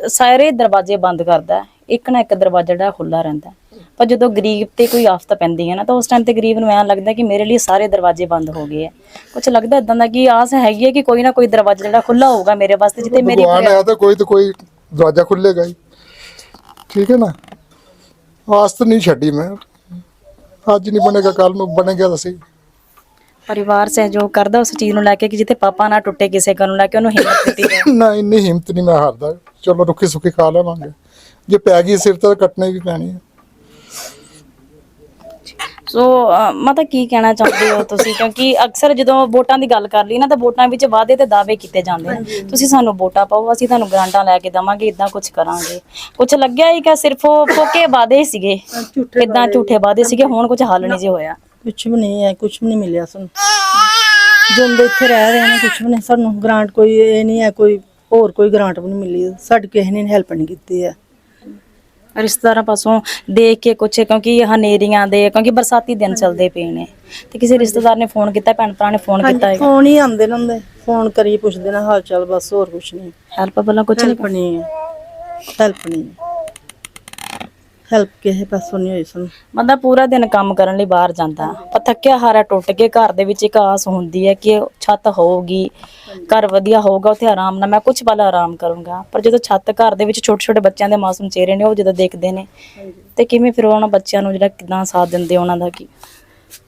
ਸਾਰੇ ਦਰਵਾਜ਼ੇ ਬੰਦ ਕਰਦਾ ਇੱਕ ਨਾ ਇੱਕ ਦਰਵਾਜ਼ਾ ਜਿਹੜਾ ਖੁੱਲਾ ਰਹਿੰਦਾ। ਪਰ ਜਦੋਂ ਗਰੀਬ ਤੇ ਕੋਈ ਆਫਤ ਪੈਂਦੀ ਹੈ ਨਾ ਤਾਂ ਉਸ ਟਾਈਮ ਤੇ ਗਰੀਬ ਨੂੰ ਐਂ ਲੱਗਦਾ ਕਿ ਮੇਰੇ ਲਈ ਸਾਰੇ ਦਰਵਾਜ਼ੇ ਬੰਦ ਹੋ ਗਏ ਹੈ। ਕੁਝ ਲੱਗਦਾ ਇਦਾਂ ਦਾ ਕਿ ਆਸ ਹੈਗੀ ਹੈ ਕਿ ਕੋਈ ਨਾ ਕੋਈ ਦਰਵਾਜ਼ਾ ਜਿਹੜਾ ਖੁੱਲਾ ਹੋਊਗਾ ਮੇਰੇ ਵਾਸਤੇ ਜਿੱਤੇ ਮੇਰੀ ਭਗਵਾਨ ਹੈ ਤਾਂ ਕੋਈ ਤਾਂ ਕੋਈ ਦਰਵਾਜ਼ਾ ਖੁੱਲੇਗਾ ਹੀ। ਠੀਕ ਹੈ ਨਾ? ਆਸ ਤਾਂ ਨਹੀਂ ਛੱਡੀ ਮੈਂ। ਅੱਜ ਨਹੀਂ ਬਣੇਗਾ ਕੱਲ ਨੂੰ ਬਣੇਗਾ ਤਾਂ ਸਹੀ। ਪਰਿਵਾਰ ਸਹਿਯੋਗ ਕਰਦਾ ਉਸ ਚੀਜ਼ ਨੂੰ ਲੈ ਕੇ ਕਿ ਜਿੱਥੇ ਪਾਪਾ ਨਾ ਟੁੱਟੇ ਕਿਸੇ ਗੱਲ ਨੂੰ ਲੈ ਕੇ ਉਹਨੂੰ ਹਿੰਮਤ ਦਿੱਤੀ ਜਾਏ। <laughs> ਨਾ ਇੰਨੀ ਹਿੰਮਤ ਨਹੀਂ ਮੈਂ ਹਾਰਦਾ। ਚਲੋ ਰੁੱਖੀ ਸੁੱਖੀ ਖਾ ਲਵਾਂਗੇ। ਜੇ ਪੈ ਗਈ ਸਿਰ ਤੇ ਕੱਟਣੇ ਵੀ ਪੈਣੀ ਹੈ ਸੋ ਮਾਤਾ ਕੀ ਕਹਿਣਾ ਚਾਹੁੰਦੇ ਹੋ ਤੁਸੀਂ? ਕਿਉਂਕਿ ਅਕਸਰ ਜਦੋਂ ਵੋਟਾਂ ਦੀ ਗੱਲ ਕਰ ਲਈ ਨਾ ਤਾਂ ਵੋਟਾਂ ਵਿੱਚ ਵਾਅਦੇ ਤੇ ਦਾਅਵੇ ਕੀਤੇ ਜਾਂਦੇ ਨੇ। ਤੁਸੀਂ ਸਾਨੂੰ ਵੋਟਾਂ ਪਾਓ ਅਸੀਂ ਤੁਹਾਨੂੰ ਗ੍ਰਾਂਟਾਂ ਲੈ ਕੇ ਦਵਾਂਗੇ ਇਦਾਂ ਕੁਝ ਕਰਾਂਗੇ। ਕੁਝ ਲੱਗਿਆ ਹੀ ਕਿ ਸਿਰਫ ਉਹ ਫੋਕੇ ਵਾਅਦੇ ਸੀਗੇ। ਇਦਾਂ ਝੂਠੇ ਵਾਅਦੇ ਸੀਗੇ ਹੁਣ ਕੁਝ ਹੱਲ ਨਹੀਂ ਜੇ ਹੋਇਆ। ਕੁਝ ਵੀ ਨਹੀਂ ਹੈ ਕੁਝ ਵੀ ਨਹੀਂ ਮਿਲਿਆ ਸਾਨੂੰ। ਜਿੰਦੇ ਇੱਥੇ ਰਹਿ ਰਹੇ ਨੇ ਕੁਝ ਵੀ ਨਹੀਂ ਸਾਨੂੰ ਗ੍ਰਾਂਟ ਕੋਈ ਇਹ ਨਹੀਂ ਹੈ ਕੋਈ ਹੋਰ ਕੋਈ ਗ੍ਰਾਂਟ ਵੀ ਨਹੀਂ ਮਿਲੀ। ਸਾਡੀ ਕਿਸੇ ਨੇ ਹੈਲਪ ਨਹੀਂ ਕੀਤੀ ਹੈ। ਰਿਸ਼ਤੇਦਾਰਾਂ ਪਾਸੋਂ ਦੇਖ ਕੇ ਕੁਛ ਕਿਉਂਕਿ ਹਨੇਰੀਆਂ ਦੇ ਕਿਉਂਕਿ ਬਰਸਾਤੀ ਦਿਨ ਚੱਲਦੇ ਪਏ ਨੇ। ਤੇ ਕਿਸੇ ਰਿਸ਼ਤੇਦਾਰ ਨੇ ਫੋਨ ਕੀਤਾ ਭੈਣ ਭਰਾ ਨੇ ਫੋਨ ਕੀਤਾ ਹੈਗਾ। ਫੋਨ ਹੀ ਆਉਂਦੇ ਨੇ ਹੁੰਦੇ ਫੋਨ ਕਰੀ ਪੁੱਛਦੇ ਨੇ ਹਾਲ ਚਾਲ ਬਸ ਹੋਰ ਕੁਝ ਨਹੀਂ। ਹੈਲਪ ਵੱਲੋਂ ਕੁਝ ਨਹੀਂ ਹੈਲਪ ਨਹੀਂ ਹੈ। ਹੈਲਪ ਨਹੀਂ ਹੈਲਪ ਕਿਸੇ ਪਾਸੋਂ ਨਹੀਂ ਹੋਈ ਸਾਨੂੰ। ਬੰਦਾ ਪੂਰਾ ਦਿਨ ਕੰਮ ਕਰਨ ਲਈ ਬਾਹਰ ਜਾਂਦਾ। ਪਰ ਥੱਕਿਆ ਹਾਰਾ ਟੁੱਟ ਕੇ ਘਰ ਦੇ ਵਿੱਚ ਇੱਕ ਆਸ ਹੁੰਦੀ ਹੈ ਕਿ ਛੱਤ ਹੋਊਗੀ ਘਰ ਵਧੀਆ ਹੋਊਗਾ ਉੱਥੇ ਆਰਾਮ ਨਾਲ ਮੈਂ ਕੁਝ ਪਲ ਆਰਾਮ ਕਰੂੰਗਾ। ਪਰ ਜਦੋਂ ਛੱਤ ਘਰ ਦੇ ਵਿੱਚ ਛੋਟੇ ਛੋਟੇ ਬੱਚਿਆਂ ਦੇ ਮਾਸੂਮ ਚਿਹਰੇ ਨੇ ਉਹ ਜਦੋਂ ਦੇਖਦੇ ਨੇ ਤੇ ਕਿਵੇਂ ਫਿਰ ਉਹਨਾਂ ਬੱਚਿਆਂ ਨੂੰ ਜਿਹੜਾ ਕਿਦਾਂ ਸਾਥ ਦਿੰਦੇ ਉਹਨਾਂ ਦਾ ਕੀ?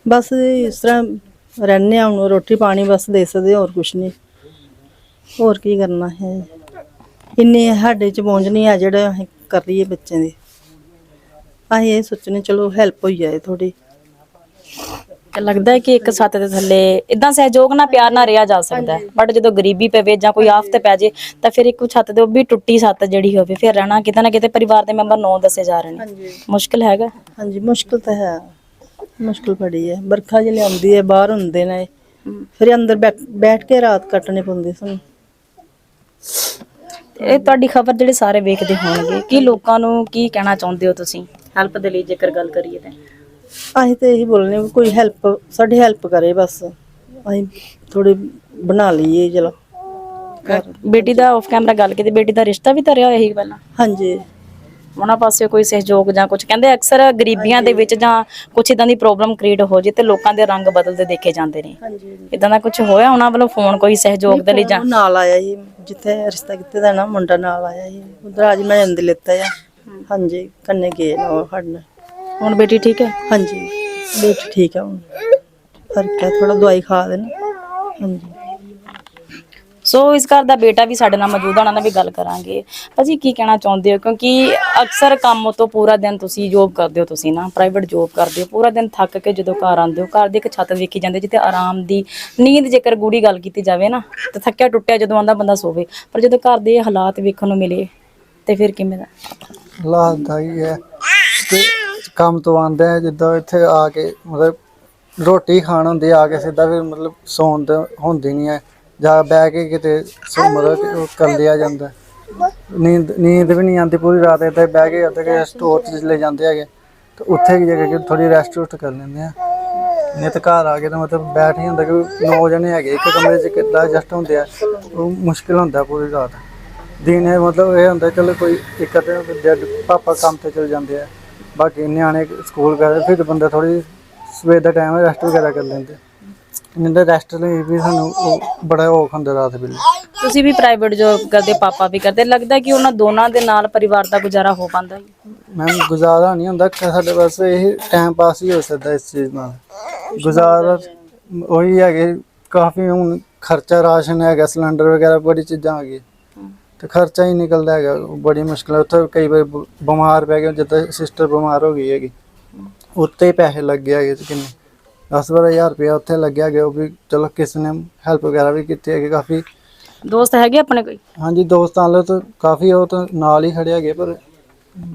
ਬਸ ਇਸ ਤਰ੍ਹਾਂ ਰਹਿੰਦੇ ਹਾਂ ਹੁਣ ਰੋਟੀ ਪਾਣੀ ਬਸ ਦੇ ਸਕਦੇ ਹੋਰ ਕੁਝ ਨਹੀਂ। ਹੋਰ ਕੀ ਕਰਨਾ ਹੈ। ਇੰਨੇ ਸਾਡੇ ਚ ਪਹੁੰਚ ਨਹੀਂ ਆ ਜਿਹੜਾ ਅਸੀਂ ਕਰ ਲਈਏ ਬੱਚਿਆਂ ਦੀ। ਅਸੀਂ ਇਹ ਸੋਚਨੇ ਚਲੋ ਹੈਲਪ ਹੋਈ ਜਾਏ ਥੋੜੀ ਤੇ ਲੱਗਦਾ ਹੈ ਕਿ ਇੱਕ ਛੱਤ ਦੇ ਥੱਲੇ ਇਦਾਂ ਸਹਿਯੋਗ ਨਾਲ ਪਿਆਰ ਨਾਲ ਰਿਹਾ ਜਾ ਸਕਦਾ ਹੈ। ਬਟ ਜਦੋਂ ਗਰੀਬੀ ਪਵੇ ਜਾਂ ਕੋਈ ਆਫਤ ਪੈ ਜੇ ਤਾਂ ਫਿਰ ਇੱਕ ਛੱਤ ਦੇ ਉਹ ਵੀ ਟੁੱਟੀ ਛੱਤ ਜਿਹੜੀ ਹੋਵੇ ਫਿਰ ਰਹਿਣਾ ਕਿਤੇ ਨਾ ਕਿਤੇ ਪਰਿਵਾਰ ਦੇ ਮੈਂਬਰ ਨੌ ਦੱਸੇ ਜਾ ਰਹੇ ਨੇ। ਮੁਸ਼ਕਿਲ ਹੈਗਾ। ਹਾਂਜੀ ਮੁਸ਼ਕਲ ਤਾਂ ਹੈ। ਮੁਸ਼ਕਲ ਬੜੀ ਹੈ। ਬਰਖਾ ਜਿਹੀ ਲਿਆਉਂਦੀ ਹੈ ਬਾਹਰ ਹੁੰਦੇ ਨੇ। ਫਿਰ ਅੰਦਰ ਬੈਠ ਕੇ ਰਾਤ ਕੱਟਣੀ ਪੈਂਦੀ ਸਾਨੂੰ। ਇਹ ਤੁਹਾਡੀ ਖਬਰ ਜਿਹੜੇ ਸਾਰੇ ਵੇਖਦੇ ਹੋਣਗੇ ਕੀ ਲੋਕਾਂ ਨੂੰ ਕੀ ਕਹਿਣਾ ਚਾਹੁੰਦੇ ਹੋ ਤੁਸੀਂ? ਹੈਲਪ ਦੇ ਲਈ ਜੇਕਰ ਗੱਲ ਕਰੀਏ ਤਾਂ। ਅਸੀਂ ਤੇ ਇਹੀ ਬੋਲਨੇ ਵੀ ਕੋਈ ਹੈਲਪ ਸਾਡੀ ਹੈਲਪ ਕਰੇ ਬਸ। ਅਸੀਂ ਥੋੜੀ ਬਣਾ ਲਈਏ ਚਲੋ। ਬੇਟੀ ਦਾ ਆਫ ਕੈਮਰਾ ਗੱਲ ਕੀਤੀ ਬੇਟੀ ਦਾ ਰਿਸ਼ਤਾ ਵੀ ਧਰਿਆ ਹੋਇਆ ਸੀ ਪਹਿਲਾਂ? ਹਾਂਜੀ। ਉਹਨਾਂ ਪਾਸੇ ਕੋਈ ਸਹਿਯੋਗ ਜਾਂ ਕੁਝ ਕਹਿੰਦੇ ਅਕਸਰ ਗਰੀਬੀਆਂ ਦੇ ਵਿੱਚ ਜਾਂ ਕੁਝ ਇਦਾਂ ਦੀ ਪ੍ਰੋਬਲਮ ਕ੍ਰੀਏਟ ਹੋ ਜੇ ਤੇ ਲੋਕਾਂ ਦੇ ਰੰਗ ਬਦਲਦੇ ਦੇਖੇ ਜਾਂਦੇ ਨੇ। ਇਦਾਂ ਦਾ ਕੁਝ ਹੋਇਆ ਉਹਨਾਂ ਵੱਲੋਂ ਫੋਨ ਕੋਈ ਸਹਿਯੋਗ ਦੇ ਲਈ ਜਾਂ ਨਾਲ ਆਇਆ ਸੀ ਜਿੱਥੇ ਰਿਸ਼ਤਾ ਕੀਤੇ ਦਾ ਨਾ ਮੁੰਡਾ ਨਾਲ ਆਇਆ ਸੀ। ਉਧਰ ਅੱਜ ਮੈਂ ਜਾਂਦੇ ਲਿੱਤਾ ਆ। ਹਾਂਜੀ ਕੰਨੇ ਗਏ ਨਾ ਨਾਲ। ਹੁਣ ਬੇਟੀ ਠੀਕ ਹੈ? ਹਾਂਜੀ ਬੇਟ ਠੀਕ ਆ ਹੁਣ। ਫ਼ਰਕ ਹੈ ਥੋੜਾ ਦਵਾਈ ਖਾ ਦੇਣਾ। ਹਾਂਜੀ। ਸੋ ਇਸ ਘਰ ਦਾ ਬੇਟਾ ਵੀ ਸਾਡੇ ਨਾਲ ਮੌਜੂਦ ਆ, ਉਹਨਾਂ ਨਾਲ ਵੀ ਗੱਲ ਕਰਾਂਗੇ। ਭਾਜੀ, ਕੀ ਕਹਿਣਾ ਚਾਹੁੰਦੇ ਹੋ? ਕਿਉਂਕਿ ਅਕਸਰ ਕੰਮ ਤੋਂ ਪੂਰਾ ਦਿਨ ਤੁਸੀਂ ਜੋਬ ਕਰਦੇ ਹੋ ਤੁਸੀਂ ਨਾ ਪ੍ਰਾਈਵੇਟ ਜੋਬ ਕਰਦੇ ਹੋ। ਪੂਰਾ ਦਿਨ ਥੱਕ ਕੇ ਜਦੋਂ ਘਰ ਆਉਂਦੇ ਹੋ, ਘਰ ਦੀ ਇੱਕ ਛੱਤ ਵੇਖੀ ਜਾਂਦੀ, ਜਿੱਥੇ ਆਰਾਮ ਦੀ ਨੀਂਦ ਜੇਕਰ ਗੂੜੀ ਗੱਲ ਕੀਤੀ ਜਾਵੇ ਨਾ, ਤੇ ਥੱਕਿਆ ਟੁੱਟਿਆ ਜਦੋਂ ਆਂਦਾ ਬੰਦਾ ਸੋਵੇ। ਪਰ ਜਦੋਂ ਘਰ ਦੇ ਹਾਲਾਤ ਵੇਖਣ ਨੂੰ ਮਿਲੇ, ਤੇ ਫਿਰ ਕਿਵੇਂ ਦਾ? ਹਾਲਾਤ ਹੀ ਹੈ ਤੇ ਕੰਮ ਤੋਂ ਆਉਂਦੇ ਆ, ਜਿੱਦਾਂ ਇੱਥੇ ਆ ਕੇ ਮਤਲਬ ਰੋਟੀ ਖਾਣ ਹੁੰਦੀ ਆ ਕੇ ਸਿੱਧਾ ਫਿਰ ਮਤਲਬ ਸੌਣ ਤੇ ਹੁੰਦੀ ਨਹੀਂ ਹੈ। ਜਾਂ ਬਹਿ ਕੇ ਕਿਤੇ ਸੌ ਮਤਲਬ ਕਰ ਲਿਆ ਜਾਂਦਾ। ਨੀਂਦ ਨੀਂਦ ਵੀ ਨਹੀਂ ਆਉਂਦੀ ਪੂਰੀ ਰਾਤ, ਇੱਥੇ ਬਹਿ ਕੇ ਉੱਥੇ ਕਿ ਸਟੋਰ 'ਚ ਚਲੇ ਜਾਂਦੇ ਹੈਗੇ। ਤੇ ਉੱਥੇ ਕੀ ਜਗ੍ਹਾ ਥੋੜੀ ਰੈਸਟ ਰੁਸਟ ਕਰ ਲੈਂਦੇ ਆ। ਨਹੀਂ ਤਾਂ ਘਰ ਆ ਕੇ ਤਾਂ ਮਤਲਬ ਬੈਠ ਹੀ ਹੁੰਦਾ ਕਿ ਨੌ ਜਣੇ ਹੈਗੇ, ਇੱਕ ਕਮਰੇ 'ਚ ਕਿੱਦਾਂ ਐਡਜਸਟ ਹੁੰਦੇ ਆ, ਉਹ ਮੁਸ਼ਕਿਲ ਹੁੰਦਾ ਪੂਰੀ ਰਾਤ। ਦਿਨ ਇਹ ਮਤਲਬ ਇਹ ਹੁੰਦਾ ਚਲੋ ਕੋਈ ਇੱਕ ਅੱਧੇ ਡੈਡ ਪਾਪਾ ਕੰਮ ਤੇ ਚਲ ਜਾਂਦੇ ਆ। ਬਾਕੀ ਨਿਆਣੇ ਸਕੂਲ ਗਏ, ਫਿਰ ਬੰਦਾ ਥੋੜੀ ਸਵੇਰ ਦਾ ਟਾਈਮ ਰੈਸਟ ਵਗੈਰਾ ਕਰ ਲੈਂਦੇ ਨਿੰਦਾ ਰੈਸਟ ਲਈ ਵੀ ਸਾਨੂੰ ਉਹ ਬੜਾ ਔਖ ਹੁੰਦਾ ਰਾਤ ਵੇਲੇ। ਤੁਸੀਂ ਵੀ ਪ੍ਰਾਈਵੇਟ ਜੋਬ ਕਰਦੇ ਪਾਪਾ ਵੀ ਕਰਦੇ ਲੱਗਦਾ ਕਿ ਉਹਨਾਂ ਦੋਨਾਂ ਦੇ ਨਾਲ ਪਰਿਵਾਰ ਦਾ ਗੁਜ਼ਾਰਾ ਹੋ ਪਾਉਂਦਾ ਹੈ। ਮੈਮ ਗੁਜ਼ਾਰਾ ਨਹੀਂ ਹੁੰਦਾ ਕਿ ਸਾਡੇ ਬਸ ਇਹ ਟਾਈਮ ਪਾਸ ਹੀ ਹੋ ਸਕਦਾ ਇਸ ਚੀਜ਼ ਨਾਲ। ਗੁਜ਼ਾਰਾ ਉਹੀ ਹੈਗੇ ਕਾਫੀ ਹੁਣ ਖਰਚਾ ਰਾਸ਼ਨ ਹੈਗਾ ਸਿਲੰਡਰ ਵਗੈਰਾ ਬੜੀ ਚੀਜ਼ਾਂ ਆ ਗਈ ਤੇ ਖਰਚਾ ਹੀ ਨਿਕਲਦਾ ਹੈਗਾ ਬੜੀ ਮੁਸ਼ਕਿਲ ਹੈ। ਉੱਥੇ ਕਈ ਵਾਰ ਬਿਮਾਰ ਪੈ ਗਏ ਜਿੱਦਾਂ ਸਿਸਟਰ ਬਿਮਾਰ ਹੋ ਗਈ ਹੈਗੀ। ਉੱਤੇ ਹੀ ਪੈਸੇ ਲੱਗ ਗਏ ਹੈਗੇ ਕਿੰਨੇ। 10-12000 ਰੁਪਇਆ ਉੱਥੇ ਲੱਗਿਆ ਗਿਆ ਉਹ ਵੀ ਚਲੋ ਕਿਸੇ ਨੇ ਹੈਲਪ ਵਗੈਰਾ ਵੀ ਕੀਤੀ ਹੈਗੀ ਕਾਫੀ ਦੋਸਤ ਹੈਗੇ ਆਪਣੇ ਕੋਈ? ਹਾਂਜੀ ਦੋਸਤਾਂ ਵੱਲੋਂ ਤਾਂ ਕਾਫੀ ਉਹ ਤਾਂ ਨਾਲ ਹੀ ਖੜੇ ਹੈਗੇ ਪਰ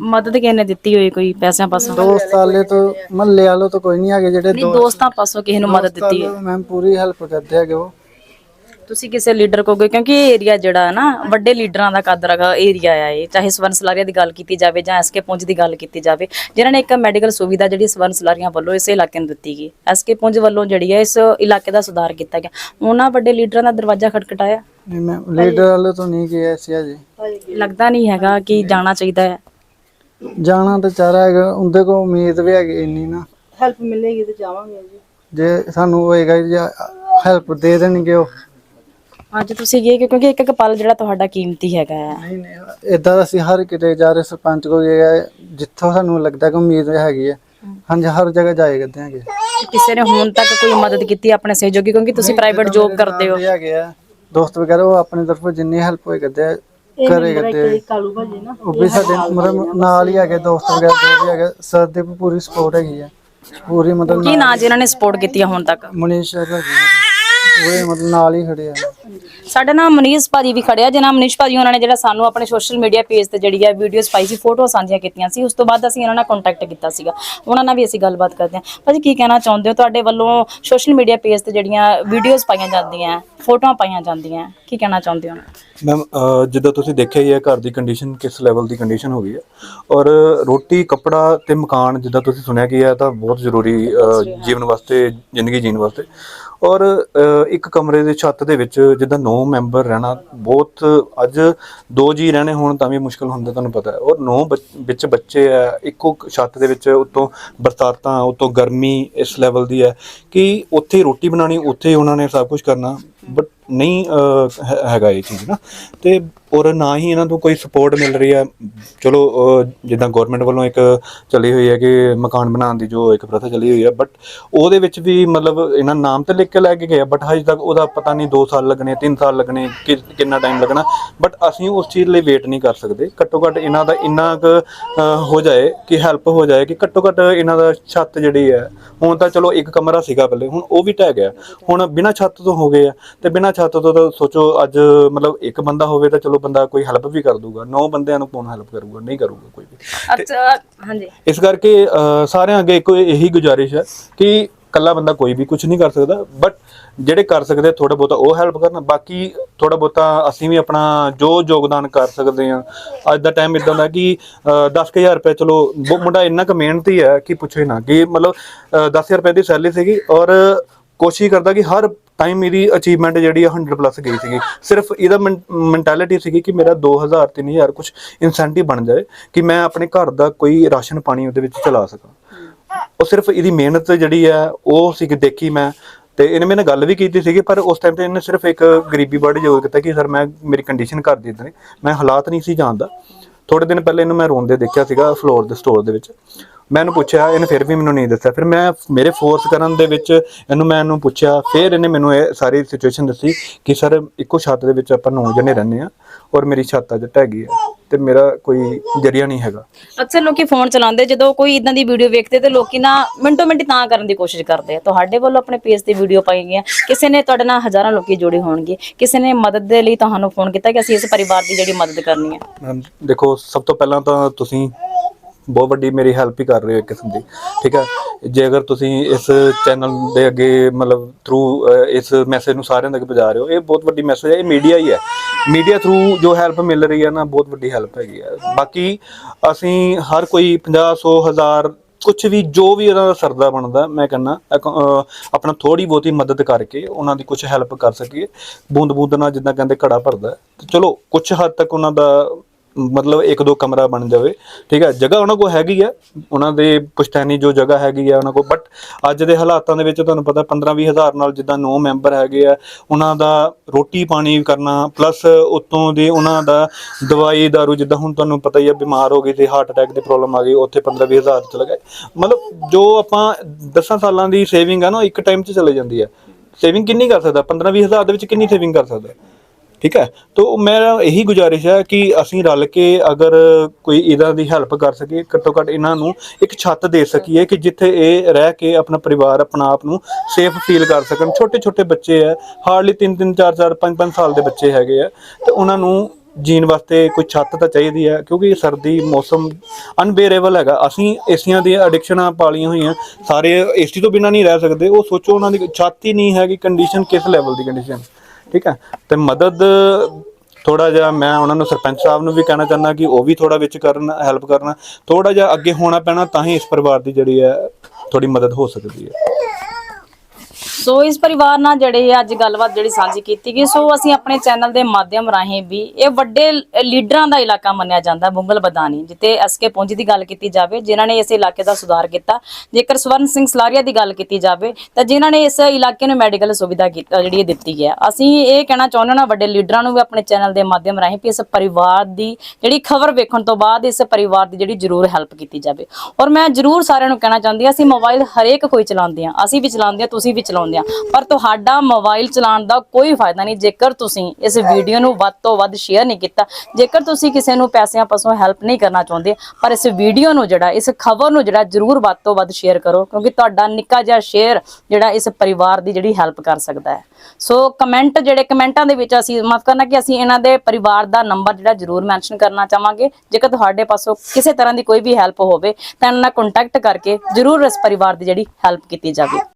ਮਦਦ ਕਿਸੇ ਨੇ ਦਿੱਤੀ ਹੋਈ ਕੋਈ ਪੈਸਿਆਂ ਪਾਸੋਂ? ਦੋਸਤ ਵਾਲੇ ਤੋਂ ਮਹੱਲੇ ਵਾਲੋਂ ਤਾਂ ਕੋਈ ਨਹੀਂ ਹੈਗੇ ਜਿਹੜੇ ਨਹੀਂ ਦੋਸਤਾਂ ਪਾਸੋਂ ਕਿਸੇ ਨੂੰ ਮਦਦ ਦਿੱਤੀ ਹੈ ਮੈਮ ਪੂਰੀ ਹੈਲਪ ਕਰਦੇ ਹੈਗੇ ਉਹ। ਤੁਸੀਂ ਕਿਸੇ ਲੀਡਰ ਕੋ ਗਏ ਕਿਉਂਕਿ ਇਹ ਏਰੀਆ ਜਿਹੜਾ ਹੈ ਨਾ ਵੱਡੇ ਲੀਡਰਾਂ ਦਾ ਕੱਦ ਰਗਾ ਏਰੀਆ ਆ ਇਹ। ਚਾਹੇ ਸਵਰਨ ਸਲਾਰੀਆ ਦੀ ਗੱਲ ਕੀਤੀ ਜਾਵੇ ਜਾਂ ਐਸਕੇ ਪੁੰਜ ਦੀ ਗੱਲ ਕੀਤੀ ਜਾਵੇ ਜਿਨ੍ਹਾਂ ਨੇ ਇੱਕ ਮੈਡੀਕਲ ਸੁਵਿਧਾ ਜਿਹੜੀ ਸਵਰਨ ਸਲਾਰੀਆਂ ਵੱਲੋਂ ਇਸ ਇਲਾਕੇ ਨੂੰ ਦਿੱਤੀ ਗਈ। ਐਸਕੇ ਪੁੰਜ ਵੱਲੋਂ ਜਿਹੜੀ ਹੈ ਇਸ ਇਲਾਕੇ ਦਾ ਸੁਧਾਰ ਕੀਤਾ ਗਿਆ। ਉਹਨਾਂ ਵੱਡੇ ਲੀਡਰਾਂ ਦਾ ਦਰਵਾਜ਼ਾ ਖਟਖਟਾਇਆ? ਨਹੀਂ ਮੈਮ ਲੀਡਰ ਵਾਲੇ ਤੋਂ ਨਹੀਂ ਗਿਆ ਸੀ ਜੀ ਲੱਗਦਾ ਨਹੀਂ ਹੈਗਾ ਕਿ ਜਾਣਾ ਚਾਹੀਦਾ ਹੈ। ਜਾਣਾ ਤਾਂ ਚਾਹ ਹੈਗਾ ਉਹਦੇ ਕੋ ਉਮੀਦ ਵੀ ਹੈਗੀ ਇੰਨੀ ਨਾ। ਹੈਲਪ ਮਿਲੇਗੀ ਤੇ ਜਾਵਾਂਗੇ ਜੀ। ਜੇ ਸਾਨੂੰ ਹੋਏਗਾ ਜੇ ਹੈਲਪ ਦੇ ਦੇਣਗੇ ਉਹ। ਅੱਜ ਤੁਸੀਂ ਗਏ ਕਿਉਂਕਿ ਇੱਕ ਇੱਕ ਪਲ ਜਿਹੜਾ ਤੁਹਾਡਾ ਕੀਮਤੀ ਹੈਗਾ ਨਹੀਂ ਨਹੀਂ ਇਦਾਂ ਦਾ ਅਸੀਂ ਹਰ ਕਿਤੇ ਜਾ ਰਹੇ ਸਰਪੰਚ ਕੋਲ ਗਏ ਆ, ਜਿੱਥੋਂ ਸਾਨੂੰ ਲੱਗਦਾ ਕਿ ਉਮੀਦ ਹੈਗੀ ਹੈ। ਹਾਂਜੀ ਹਰ ਜਗ੍ਹਾ ਜਾਏ ਕਰਦੇ ਹੈਗੇ। ਕਿਸੇ ਨੇ ਹੁਣ ਤੱਕ ਕੋਈ ਮਦਦ ਕੀਤੀ ਆਪਣੇ ਸਹਿਯੋਗੀ ਕਿਉਂਕਿ ਤੁਸੀਂ ਪ੍ਰਾਈਵੇਟ ਜੋਬ ਕਰਦੇ ਹੋ। ਹੈਗੇ ਆ ਦੋਸਤ ਵਗੈਰਾ ਉਹ ਆਪਣੀ ਤਰਫੋਂ ਜਿੰਨੀ ਹੈਲਪ ਹੋਏ ਕਰਦੇ ਆ ਕਰੇ ਕਰਦੇ ਆ। ਕਾਲੂ ਭਾਜੀ ਨਾ ਉਹ ਵੀ ਸਾਡੇ ਮਤਲਬ ਨਾਲ ਹੀ ਹੈਗੇ ਦੋਸਤ ਵਗੈਰਾ ਜੋ ਵੀ ਹੈਗੇ ਸਰ ਦੀ ਵੀ ਪੂਰੀ ਸਪੋਰਟ ਹੈਗੀ ਆ। ਪੂਰੀ ਮਤਲਬ ਕੀ ਨਾਂ ਜਿਨ੍ਹਾਂ ਨੇ ਸਪੋਰਟ ਕੀਤੀ ਆ ਹੁਣ ਤੱਕ? ਮਨੀਸ਼ ਸਰ ਹੈਗੇ ਆ। ਉਹ ਮਤਲਬ ਨਾਲ ਹੀ ਖੜੇ ਆ। ਸਾਡੇ ਨਾਲ ਮਨੀਸ਼ ਭਾਜੀ ਵੀ ਖੜਿਆ। ਜਿਹਨਾਂ ਮਨੀਸ਼ ਭਾਜੀ ਉਹਨਾਂ ਨੇ ਜਿਹੜਾ ਸਾਨੂੰ ਆਪਣੇ ਸੋਸ਼ਲ ਮੀਡੀਆ ਪੇਜ ਤੇ ਜਿਹੜੀ ਹੈ ਵੀਡੀਓਜ਼ ਪਾਈ ਸੀ ਫੋਟੋ ਸਾਂਝੀਆਂ ਕੀਤੀਆਂ ਸੀ। ਉਸ ਤੋਂ ਬਾਅਦ ਅਸੀਂ ਇਹਨਾਂ ਨਾਲ ਕੰਟੈਕਟ ਕੀਤਾ ਸੀਗਾ। ਉਹਨਾਂ ਨਾਲ ਵੀ ਅਸੀਂ ਗੱਲਬਾਤ ਕਰਦੇ ਹਾਂ। ਭਾਜੀ ਕੀ ਕਹਿਣਾ ਚਾਹੁੰਦੇ ਹੋ? ਤੁਹਾਡੇ ਵੱਲੋਂ ਸੋਸ਼ਲ ਮੀਡੀਆ ਪੇਜ ਤੇ ਜਿਹੜੀਆਂ ਵੀਡੀਓਜ਼ ਪਾਈਆਂ ਜਾਂਦੀਆਂ ਫੋਟੋਆਂ ਪਾਈਆਂ ਜਾਂਦੀਆਂ ਕੀ ਕਹਿਣਾ ਚਾਹੁੰਦੇ ਹੋ? ਮੈਮ ਜਿੱਦਾਂ ਤੁਸੀਂ ਦੇਖਿਆ ਹੀ ਹੈ ਘਰ ਦੀ ਕੰਡੀਸ਼ਨ ਕਿਸ ਲੈਵਲ ਦੀ ਕੰਡੀਸ਼ਨ ਹੋ ਗਈ ਹੈ। ਔਰ ਰੋਟੀ ਕੱਪੜਾ ਤੇ ਮਕਾਨ ਜਿੱਦਾਂ ਤੁਸੀਂ ਸੁਣਿਆ ਕਿ ਇਹ ਤਾਂ ਬਹੁਤ ਜ਼ਰੂਰੀ ਅਹ, ਜੀਵਨ ਵਾਸਤੇ ਜ਼ਿੰਦਗੀ ਜੀਣ ਵਾਸਤੇ। ਔਰ ਇੱਕ ਕਮਰੇ ਦੇ ਛੱਤ ਦੇ ਵਿੱਚ ਜਿੱਦਾਂ 9 ਮੈਂਬਰ ਰਹਿਣਾ ਬਹੁਤ ਅੱਜ ਦੋ ਜੀ ਰਹਿਣੇ ਹੋਣ ਤਾਂ ਵੀ ਮੁਸ਼ਕਲ ਹੁੰਦਾ ਤੁਹਾਨੂੰ ਪਤਾ ਹੈ। ਔਰ 9 ਵਿੱਚ ਬੱਚੇ ਆ ਇੱਕੋ ਛੱਤ ਦੇ ਵਿੱਚ ਉਤੋਂ ਬਰਸਾਤਾਂ, ਉਤੋਂ ਗਰਮੀ ਇਸ ਲੈਵਲ ਦੀ ਹੈ ਕਿ ਉੱਥੇ ਰੋਟੀ ਬਣਾਣੀ ਉੱਥੇ ਹੀ ਉਹਨਾਂ ਨੇ ਸਭ ਕੁਝ ਕਰਨਾ। ਬਟ ਨਹੀਂ ਹੈਗਾ ਇਹ ਚੀਜ਼ ਨਾ। ਤੇ ਔਰ ਨਾ ਹੀ ਇਹਨਾਂ ਤੋਂ ਕੋਈ ਸਪੋਰਟ ਮਿਲ ਰਹੀ ਹੈ। ਚਲੋ ਜਿੱਦਾਂ ਗਵਰਨਮੈਂਟ ਵੱਲੋਂ ਇੱਕ ਚੱਲੀ ਹੋਈ ਹੈ ਕਿ ਮਕਾਨ ਬਣਾਉਣ ਦੀ ਜੋ ਇੱਕ ਪ੍ਰਥਾ ਚੱਲੀ ਹੋਈ ਹੈ ਬਟ ਉਹਦੇ ਵਿੱਚ ਵੀ ਮਤਲਬ ਇਹਨਾਂ ਨਾਮ ਤੇ ਲਿਖ ਕੇ ਲੈ ਕੇ ਗਏ ਬਟ ਹਜੇ ਤੱਕ ਉਹਦਾ ਪਤਾ ਨਹੀਂ 2 ਸਾਲ ਲੱਗਣੇ 3 ਸਾਲ ਲੱਗਣੇ, ਕਿ- ਕਿੰਨਾ ਟਾਈਮ ਲੱਗਣਾ। ਬਟ ਅਸੀਂ ਉਸ ਚੀਜ਼ ਲਈ ਵੇਟ ਨਹੀਂ ਕਰ ਸਕਦੇ। ਘੱਟੋ ਘੱਟ ਇਹਨਾਂ ਦਾ ਇੰਨਾ ਕੁ ਹੋ ਜਾਏ ਕਿ ਹੈਲਪ ਹੋ ਜਾਏ ਕਿ ਘੱਟੋ ਘੱਟ ਇਹਨਾਂ ਦਾ ਛੱਤ ਜਿਹੜੀ ਹੈ, ਹੁਣ ਤਾਂ ਚਲੋ ਇੱਕ ਕਮਰਾ ਸੀਗਾ ਪਹਿਲੇ, ਹੁਣ ਉਹ ਵੀ ਢਹਿ ਗਿਆ। ਹੁਣ ਬਿਨਾਂ ਛੱਤ ਤੋਂ ਹੋ ਗਏ ਆ। ਤੇ ਬਿਨਾਂ ਛੱਤ ਤੋਂ ਤਾਂ ਸੋਚੋ ਅੱਜ ਮਤਲਬ ਇੱਕ ਬੰਦਾ ਹੋਵੇ ਤਾਂ ਚਲੋ ਬੰਦਾ ਕੋਈ ਹੈਲਪ ਵੀ ਕਰ ਦੂਗਾ ਨੌ ਬੰਦਿਆਂ ਨੂੰ ਕੌਣ ਹੈਲਪ ਕਰੂਗਾ? ਨਹੀਂ ਕਰੂਗਾ ਕੋਈ ਵੀ। ਅੱਛਾ ਹਾਂਜੀ। ਇਸ ਕਰਕੇ ਅਹ, ਸਾਰਿਆਂ ਅੱਗੇ ਇੱਕੋ ਇਹੀ ਗੁਜ਼ਾਰਿਸ਼ ਹੈ ਕਿ ਕੱਲਾ ਬੰਦਾ ਕੋਈ ਵੀ ਕੁਝ ਨਹੀਂ ਕਰ ਸਕਦਾ ਬਟ ਜਿਹੜੇ ਕਰ ਸਕਦੇ ਥੋੜਾ ਬਹੁਤਾ ਉਹ ਹੈਲਪ ਕਰਨ ਬਾਕੀ ਥੋੜਾ ਬਹੁਤਾ ਅਸੀਂ ਵੀ ਆਪਣਾ ਜੋ ਯੋਗਦਾਨ ਕਰ ਸਕਦੇ ਹਾਂ। ਅੱਜ ਦਾ ਟਾਈਮ ਇਦਾਂ ਦਾ ਕਿ ਅਹ, 10000 ਰੁਪਏ ਚਲੋ ਉਹ ਮੁੰਡਾ ਇੰਨਾ ਕੁ ਮਿਹਨਤੀ ਹੈ ਕਿ ਪੁੱਛੋ ਹੀ ਨਾ ਕਿ ਮਤਲਬ ਅਹ, 10000 ਰੁਪਏ ਦੀ ਸੈਲਰੀ ਸੀਗੀ ਔਰ ਕੋਸ਼ਿਸ਼ ਕਰਦਾ ਕਿ ਹਰ ਤਾਂ ਹੀ ਮੇਰੀ ਅਚੀਵਮੈਂਟ ਜਿਹੜੀ ਆ 100 ਪਲੱਸ ਗਈ ਸੀਗੀ। ਸਿਰਫ ਇਹਦਾ ਮੈਂਟੈਲਿਟੀ ਸੀਗੀ ਕਿ ਮੇਰਾ 2000 3000 ਕੁਝ ਇਨਸੈਂਟਿਵ ਬਣ ਜਾਏ ਕਿ ਮੈਂ ਆਪਣੇ ਘਰ ਦਾ ਕੋਈ ਰਾਸ਼ਨ ਪਾਣੀ ਉਹਦੇ ਵਿੱਚ ਚਲਾ ਸਕਾਂ। ਉਹ ਸਿਰਫ ਇਹਦੀ ਮਿਹਨਤ ਜਿਹੜੀ ਹੈ ਉਹ ਸੀ ਕਿ ਦੇਖੀ ਮੈਂ। ਤੇ ਇਹਨੇ ਮੇਰੇ ਨਾਲ ਗੱਲ ਵੀ ਕੀਤੀ ਸੀਗੀ, ਪਰ ਉਸ ਟਾਈਮ ਤੇ ਇਹਨੇ ਸਿਰਫ ਇੱਕ ਗਰੀਬੀ ਵਰਡ ਜ਼ੋਰ ਕੀਤਾ ਕਿ ਸਰ ਮੈਂ, ਮੇਰੀ ਕੰਡੀਸ਼ਨ ਘਰ ਦੀ ਨੇ ਮੈਂ ਹਾਲਾਤ ਨਹੀਂ ਸੀ ਜਾਣਦਾ। ਥੋੜੇ ਦਿਨ ਪਹਿਲੇ ਇਹਨੂੰ ਮੈਂ ਰੋਂਦੇ ਦੇਖਿਆ ਸੀਗਾ ਫਲੋਰ ਦੇ ਸਟੋਰ ਦੇ ਵਿੱਚ। ਮੈਂ ਇਹਨੂੰ ਪੁੱਛਿਆ, ਇਹਨੇ ਫਿਰ ਵੀ ਮੈਨੂੰ ਨਹੀਂ ਦੱਸਿਆ। ਫਿਰ ਮੈਂ ਮੇਰੇ ਫੋਰਸ ਕਰਨ ਦੇ ਵਿੱਚ ਇਹਨੂੰ ਮੈਂ ਇਹਨੂੰ ਪੁੱਛਿਆ, ਫਿਰ ਇਹਨੇ ਮੈਨੂੰ ਇਹ ਸਾਰੀ ਸਿਚੁਏਸ਼ਨ ਦੱਸੀ ਕਿ ਸਰ ਇੱਕੋ ਛੱਤ ਦੇ ਵਿੱਚ ਆਪਾਂ ਨੌ ਜਣੇ ਰਹਿੰਦੇ ਆ ਔਰ ਮੇਰੀ ਛੱਤ ਅੱਜ ਢਹਿ ਗਈ ਹੈ ਤੇ ਮੇਰਾ ਕੋਈ ਜਰੀਆ ਨਹੀਂ ਹੈਗਾ। ਅਕਸਰ ਲੋਕੀ ਫੋਨ ਚਲਾਉਂਦੇ ਜਦੋਂ ਕੋਈ ਇਦਾਂ ਦੀ ਵੀਡੀਓ ਵੇਖਦੇ ਤੇ ਲੋਕੀ ਨਾ ਮਿੰਟੋ ਮਿੰਟ ਤਾਂ ਕਰਨ ਦੀ ਕੋਸ਼ਿਸ਼ ਕਰਦੇ ਆ। ਤੁਹਾਡੇ ਵੱਲੋਂ ਆਪਣੇ ਪੇਜ ਤੇ ਵੀਡੀਓ ਪਾਈ ਗਈਆਂ। ਕਿਸੇ ਨੇ ਤੁਹਾਡੇ ਨਾਲ ਹਜ਼ਾਰਾਂ ਲੋਕੀ ਜੁੜੇ ਹੋਣਗੇ। ਕਿਸੇ ਨੇ ਮਦਦ ਦੇ ਲਈ ਤੁਹਾਨੂੰ ਫੋਨ ਕੀਤਾ ਕਿ ਅਸੀਂ ਇਸ ਪਰਿਵਾਰ ਦੀ ਜਿਹੜੀ ਮਦਦ ਕਰਨੀ ਹੈ? ਮੈਮ ਦੇਖੋ ਸਭ ਤੋਂ ਪਹਿਲਾਂ ਤਾਂ ਤੁਸੀਂ ਬਹੁਤ ਵੱਡੀ ਮੇਰੀ ਹੈਲਪ ਹੀ ਕਰ ਰਹੇ ਹੋ ਇੱਕ ਕਿਸਮ ਦੀ, ਠੀਕ ਹੈ ਜੇ ਅਗਰ ਤੁਸੀਂ ਇਸ ਚੈਨਲ ਦੇ ਅੱਗੇ ਮਤਲਬ ਥਰੂ ਇਸ ਮੈਸੇਜ ਨੂੰ ਸਾਰਿਆਂ ਤੱਕ ਪਹੁੰਚਾ ਰਹੇ ਹੋ, ਇਹ ਬਹੁਤ ਵੱਡੀ ਮੈਸੇਜ ਹੈ ਇਹ ਮੀਡੀਆ ਹੀ ਹੈ ਮੀਡੀਆ ਥਰੂ ਜੋ ਹੈਲਪ ਮਿਲ ਰਹੀ ਹੈ ਨਾ, ਬਹੁਤ ਵੱਡੀ ਹੈਲਪ ਹੈਗੀ ਹੈ ਬਾਕੀ ਅਸੀਂ ਹਰ ਕੋਈ 50 100 ਹਜ਼ਾਰ ਕੁਝ ਵੀ, ਜੋ ਵੀ ਉਹਨਾਂ ਦਾ ਸਰਦਾ ਬਣਦਾ, ਮੈਂ ਕਹਿੰਦਾ ਆਪਣਾ ਥੋੜੀ ਬਹੁਤੀ ਮਦਦ ਕਰਕੇ ਉਹਨਾਂ ਦੀ ਕੁਝ ਹੈਲਪ ਕਰ ਸਕੀਏ। ਬੂੰਦ ਬੂੰਦ ਨਾਲ ਜਿੱਦਾਂ ਕਹਿੰਦੇ ਘੜਾ ਭਰਦਾ। ਚਲੋ ਕੁਝ ਹੱਦ ਤੱਕ ਉਹਨਾਂ ਦਾ ਮਤਲਬ ਇੱਕ ਦੋ ਕਮਰਾ ਬਣ ਜਾਵੇ, ਠੀਕ ਹੈ, ਜਗ੍ਹਾ ਉਹਨਾਂ ਕੋਲ ਹੈਗੀ ਆ ਉਹਨਾਂ ਦੇ ਪੁਸ਼ਤੈਨੀ ਜੋ ਜਗ੍ਹਾ ਹੈਗੀ ਆ ਉਹਨਾਂ ਕੋਲ ਬਟ ਅੱਜ ਦੇ ਹਾਲਾਤਾਂ ਦੇ ਵਿੱਚ ਤੁਹਾਨੂੰ ਪਤਾ 15 20 ਹਜ਼ਾਰ ਨਾਲ ਜਿੱਦਾਂ ਨੌ ਮੈਂਬਰ ਹੈਗੇ ਆ, ਉਹਨਾਂ ਦਾ ਰੋਟੀ ਪਾਣੀ ਕਰਨਾ ਪਲੱਸ ਉਤੋਂ ਦੇ ਉਹਨਾਂ ਦਾ ਦਵਾਈ ਦਾਰੂ ਜਿੱਦਾਂ ਹੁਣ ਤੁਹਾਨੂੰ ਪਤਾ ਹੀ ਆ, ਬਿਮਾਰ ਹੋ ਗਏ ਤੇ ਹਾਰਟ ਅਟੈਕ ਦੀ ਪ੍ਰੋਬਲਮ ਆ ਗਈ, ਉੱਥੇ 15 20 ਹਜ਼ਾਰ ਚਲੇ ਗਏ। ਮਤਲਬ ਜੋ ਆਪਾਂ 10 ਸਾਲਾਂ ਦੀ ਸੇਵਿੰਗ ਆ ਨਾ ਇੱਕ ਟਾਈਮ 'ਚ ਚਲੇ ਜਾਂਦੀ ਹੈ ਸੇਵਿੰਗ ਕਿੰਨੀ ਕਰ ਸਕਦਾ? 15 20 ਹਜ਼ਾਰ ਦੇ ਵਿੱਚ ਕਿੰਨੀ ਸੇਵਿੰਗ ਕਰ ਸਕਦਾ? ਠੀਕ ਹੈ? ਤੋ ਮੇਰਾ ਇਹੀ ਗੁਜ਼ਾਰਿਸ਼ ਹੈ ਕਿ ਅਸੀਂ ਰਲ ਕੇ ਅਗਰ ਕੋਈ ਇਹਦਾ ਦੀ ਹੈਲਪ ਕਰ ਸਕੀਏ, ਘੱਟੋ ਘੱਟ ਇਹਨਾਂ ਨੂੰ ਇੱਕ ਛੱਤ ਦੇ ਸਕੀਏ ਕਿ ਜਿੱਥੇ ਇਹ ਰਹਿ ਕੇ ਆਪਣਾ ਪਰਿਵਾਰ, ਆਪਣਾ ਆਪ ਨੂੰ ਸੇਫ ਫੀਲ ਕਰ ਸਕਣ। ਛੋਟੇ ਛੋਟੇ ਬੱਚੇ ਹੈ ਹਾਰਡਲੀ 3 3 4 4 5 5 ਸਾਲ ਦੇ ਬੱਚੇ ਹੈਗੇ ਆ ਤੇ ਉਹਨਾਂ ਨੂੰ ਜੀਣ ਵਾਸਤੇ ਕੋਈ ਛੱਤ ਤਾਂ ਚਾਹੀਦੀ ਹੈ, ਕਿਉਂਕਿ ਸਰਦੀ ਮੌਸਮ ਅਨਬੇਰੇਬਲ ਹੈਗਾ। ਅਸੀਂ ਏਸੀਆਂ ਦੀਆਂ ਐਡਿਕਸ਼ਨਾਂ ਪਾਲੀਆਂ ਹੋਈਆਂ, ਸਾਰੇ ਏਸੀ ਤੋਂ ਬਿਨਾਂ ਨਹੀਂ ਰਹਿ ਸਕਦੇ। ਉਹ ਸੋਚੋ ਉਹਨਾਂ ਦੀ ਛੱਤ ਹੀ ਨਹੀਂ ਹੈਗੀ ਕੰਡੀਸ਼ਨ ਕਿਸ ਲੈਵਲ ਦੀ ਕੰਡੀਸ਼ਨ ਠੀਕ ਹੈ? ਤੇ ਮਦਦ ਥੋੜਾ ਜਿਹਾ ਮੈਂ ਉਹਨਾਂ ਨੂੰ ਸਰਪੰਚ ਸਾਹਿਬ ਨੂੰ ਵੀ ਕਹਿਣਾ ਚਾਹੁੰਦਾ ਕਿ ਉਹ ਵੀ ਥੋੜਾ ਵਿੱਚ ਕਰਨ ਹੈਲਪ ਕਰਨਾ। ਥੋੜਾ ਜਿਹਾ ਅੱਗੇ ਹੋਣਾ ਪੈਣਾ ਤਾਂ ਹੀ ਇਸ ਪਰਿਵਾਰ ਦੀ ਜਿਹੜੀ ਹੈ ਥੋੜੀ ਮਦਦ ਹੋ ਸਕਦੀ ਹੈ। ਸੋ ਇਸ ਪਰਿਵਾਰ ਨਾਲ ਜਿਹੜੇ ਅੱਜ ਗੱਲਬਾਤ ਜਿਹੜੀ ਸਾਂਝੀ ਕੀਤੀ ਗਈ, ਸੋ ਅਸੀਂ ਆਪਣੇ ਚੈਨਲ ਦੇ ਮਾਧਿਅਮ ਰਾਹੀਂ ਵੀ ਇਹ ਵੱਡੇ ਲੀਡਰਾਂ ਦਾ ਇਲਾਕਾ ਮੰਨਿਆ ਜਾਂਦਾ ਬੁੰਗਲ ਬਦਾਨੀ ਜਿੱਤੇ ਐਸਕੇ ਪੁੰਜ ਦੀ ਗੱਲ ਕੀਤੀ ਜਾਵੇ, ਜਿਨ੍ਹਾਂ ਨੇ ਇਸ ਇਲਾਕੇ ਦਾ ਸੁਧਾਰ ਕੀਤਾ। ਜੇਕਰ ਸਵਰਨ ਸਿੰਘ ਸਲਾਰੀਆ ਦੀ ਗੱਲ ਕੀਤੀ ਜਾਵੇ, ਤਾਂ ਜਿਨ੍ਹਾਂ ਨੇ ਇਸ ਇਲਾਕੇ ਨੂੰ ਮੈਡੀਕਲ ਸੁਵਿਧਾ ਜਿਹੜੀ ਦਿੱਤੀ ਹੈ। ਅਸੀਂ ਇਹ ਕਹਿਣਾ ਚਾਹੁੰਦੇ ਹਾਂ ਵੱਡੇ ਲੀਡਰਾਂ ਨੂੰ ਵੀ ਆਪਣੇ ਚੈਨਲ ਦੇ ਮਾਧਿਅਮ ਰਾਹੀਂ ਵੀ ਇਸ ਪਰਿਵਾਰ ਦੀ ਜਿਹੜੀ ਖਬਰ ਵੇਖਣ ਤੋਂ ਬਾਅਦ ਇਸ ਪਰਿਵਾਰ ਦੀ ਜਿਹੜੀ ਜ਼ਰੂਰ ਹੈਲਪ ਕੀਤੀ ਜਾਵੇ। ਔਰ ਮੈਂ ਜ਼ਰੂਰ ਸਾਰਿਆਂ ਨੂੰ ਕਹਿਣਾ ਚਾਹੁੰਦੀ ਹਾਂ, ਅਸੀਂ ਮੋਬਾਈਲ ਹਰੇਕ ਕੋਈ ਚਲਾਉਂਦੇ ਆ ਅਸੀਂ ਵੀ ਚਲਾਉਂਦੇ ਆ ਤੁਸੀਂ ਵੀ ਚਲਾਉਂਦੇ ਆ। ਪਰ ਤੁਹਾਡਾ ਮੋਬਾਈਲ ਚਲਾਉਣ ਦਾ ਕੋਈ ਫਾਇਦਾ ਨਹੀਂ। ਜੇਕਰ ਤੁਸੀਂ ਇਸ ਵੀਡੀਓ ਨੂੰ ਵੱਧ ਤੋਂ ਵੱਧ ਸ਼ੇਅਰ ਨਹੀਂ ਕੀਤਾ, ਜੇਕਰ ਤੁਸੀਂ ਕਿਸੇ ਨੂੰ ਪੈਸਿਆਂ ਪਾਸੋਂ ਹੈਲਪ ਨਹੀਂ ਕਰਨਾ ਚਾਹੁੰਦੇ, ਪਰ ਇਸ ਵੀਡੀਓ ਨੂੰ ਜਿਹੜਾ, ਇਸ ਖਬਰ ਨੂੰ ਜਿਹੜਾ ਜ਼ਰੂਰ ਵੱਧ ਤੋਂ ਵੱਧ ਸ਼ੇਅਰ ਕਰੋ, ਕਿਉਂਕਿ ਤੁਹਾਡਾ ਨਿੱਕਾ ਜਿਹਾ ਸ਼ੇਅਰ ਜਿਹੜਾ ਇਸ ਪਰਿਵਾਰ ਦੀ ਜਿਹੜੀ ਹੈਲਪ ਕਰ ਸਕਦਾ ਹੈ। ਸੋ ਕਮੈਂਟ ਜਿਹੜੇ ਕਮੈਂਟਾਂ ਦੇ ਵਿੱਚ ਅਸੀਂ ਮਾਫ ਕਰਨਾ ਕਿ ਅਸੀਂ ਇਹਨਾਂ ਦੇ ਪਰਿਵਾਰ ਦਾ ਨੰਬਰ ਜਿਹੜਾ ਜ਼ਰੂਰ ਮੈਂਸ਼ਨ ਕਰਨਾ ਚਾਹਾਂਗੇ। ਜੇਕਰ ਤੁਹਾਡੇ ਪਾਸੋਂ ਕਿਸੇ ਤਰ੍ਹਾਂ ਦੀ ਕੋਈ ਵੀ ਹੈਲਪ ਹੋਵੇ, ਤਾਂ ਇਹਨਾਂ ਨਾਲ ਕੰਟੈਕਟ ਕਰਕੇ ਜ਼ਰੂਰ ਇਸ ਪਰਿਵਾਰ ਦੀ ਜਿਹੜੀ ਹੈਲਪ ਕੀਤੀ ਜਾਵੇ।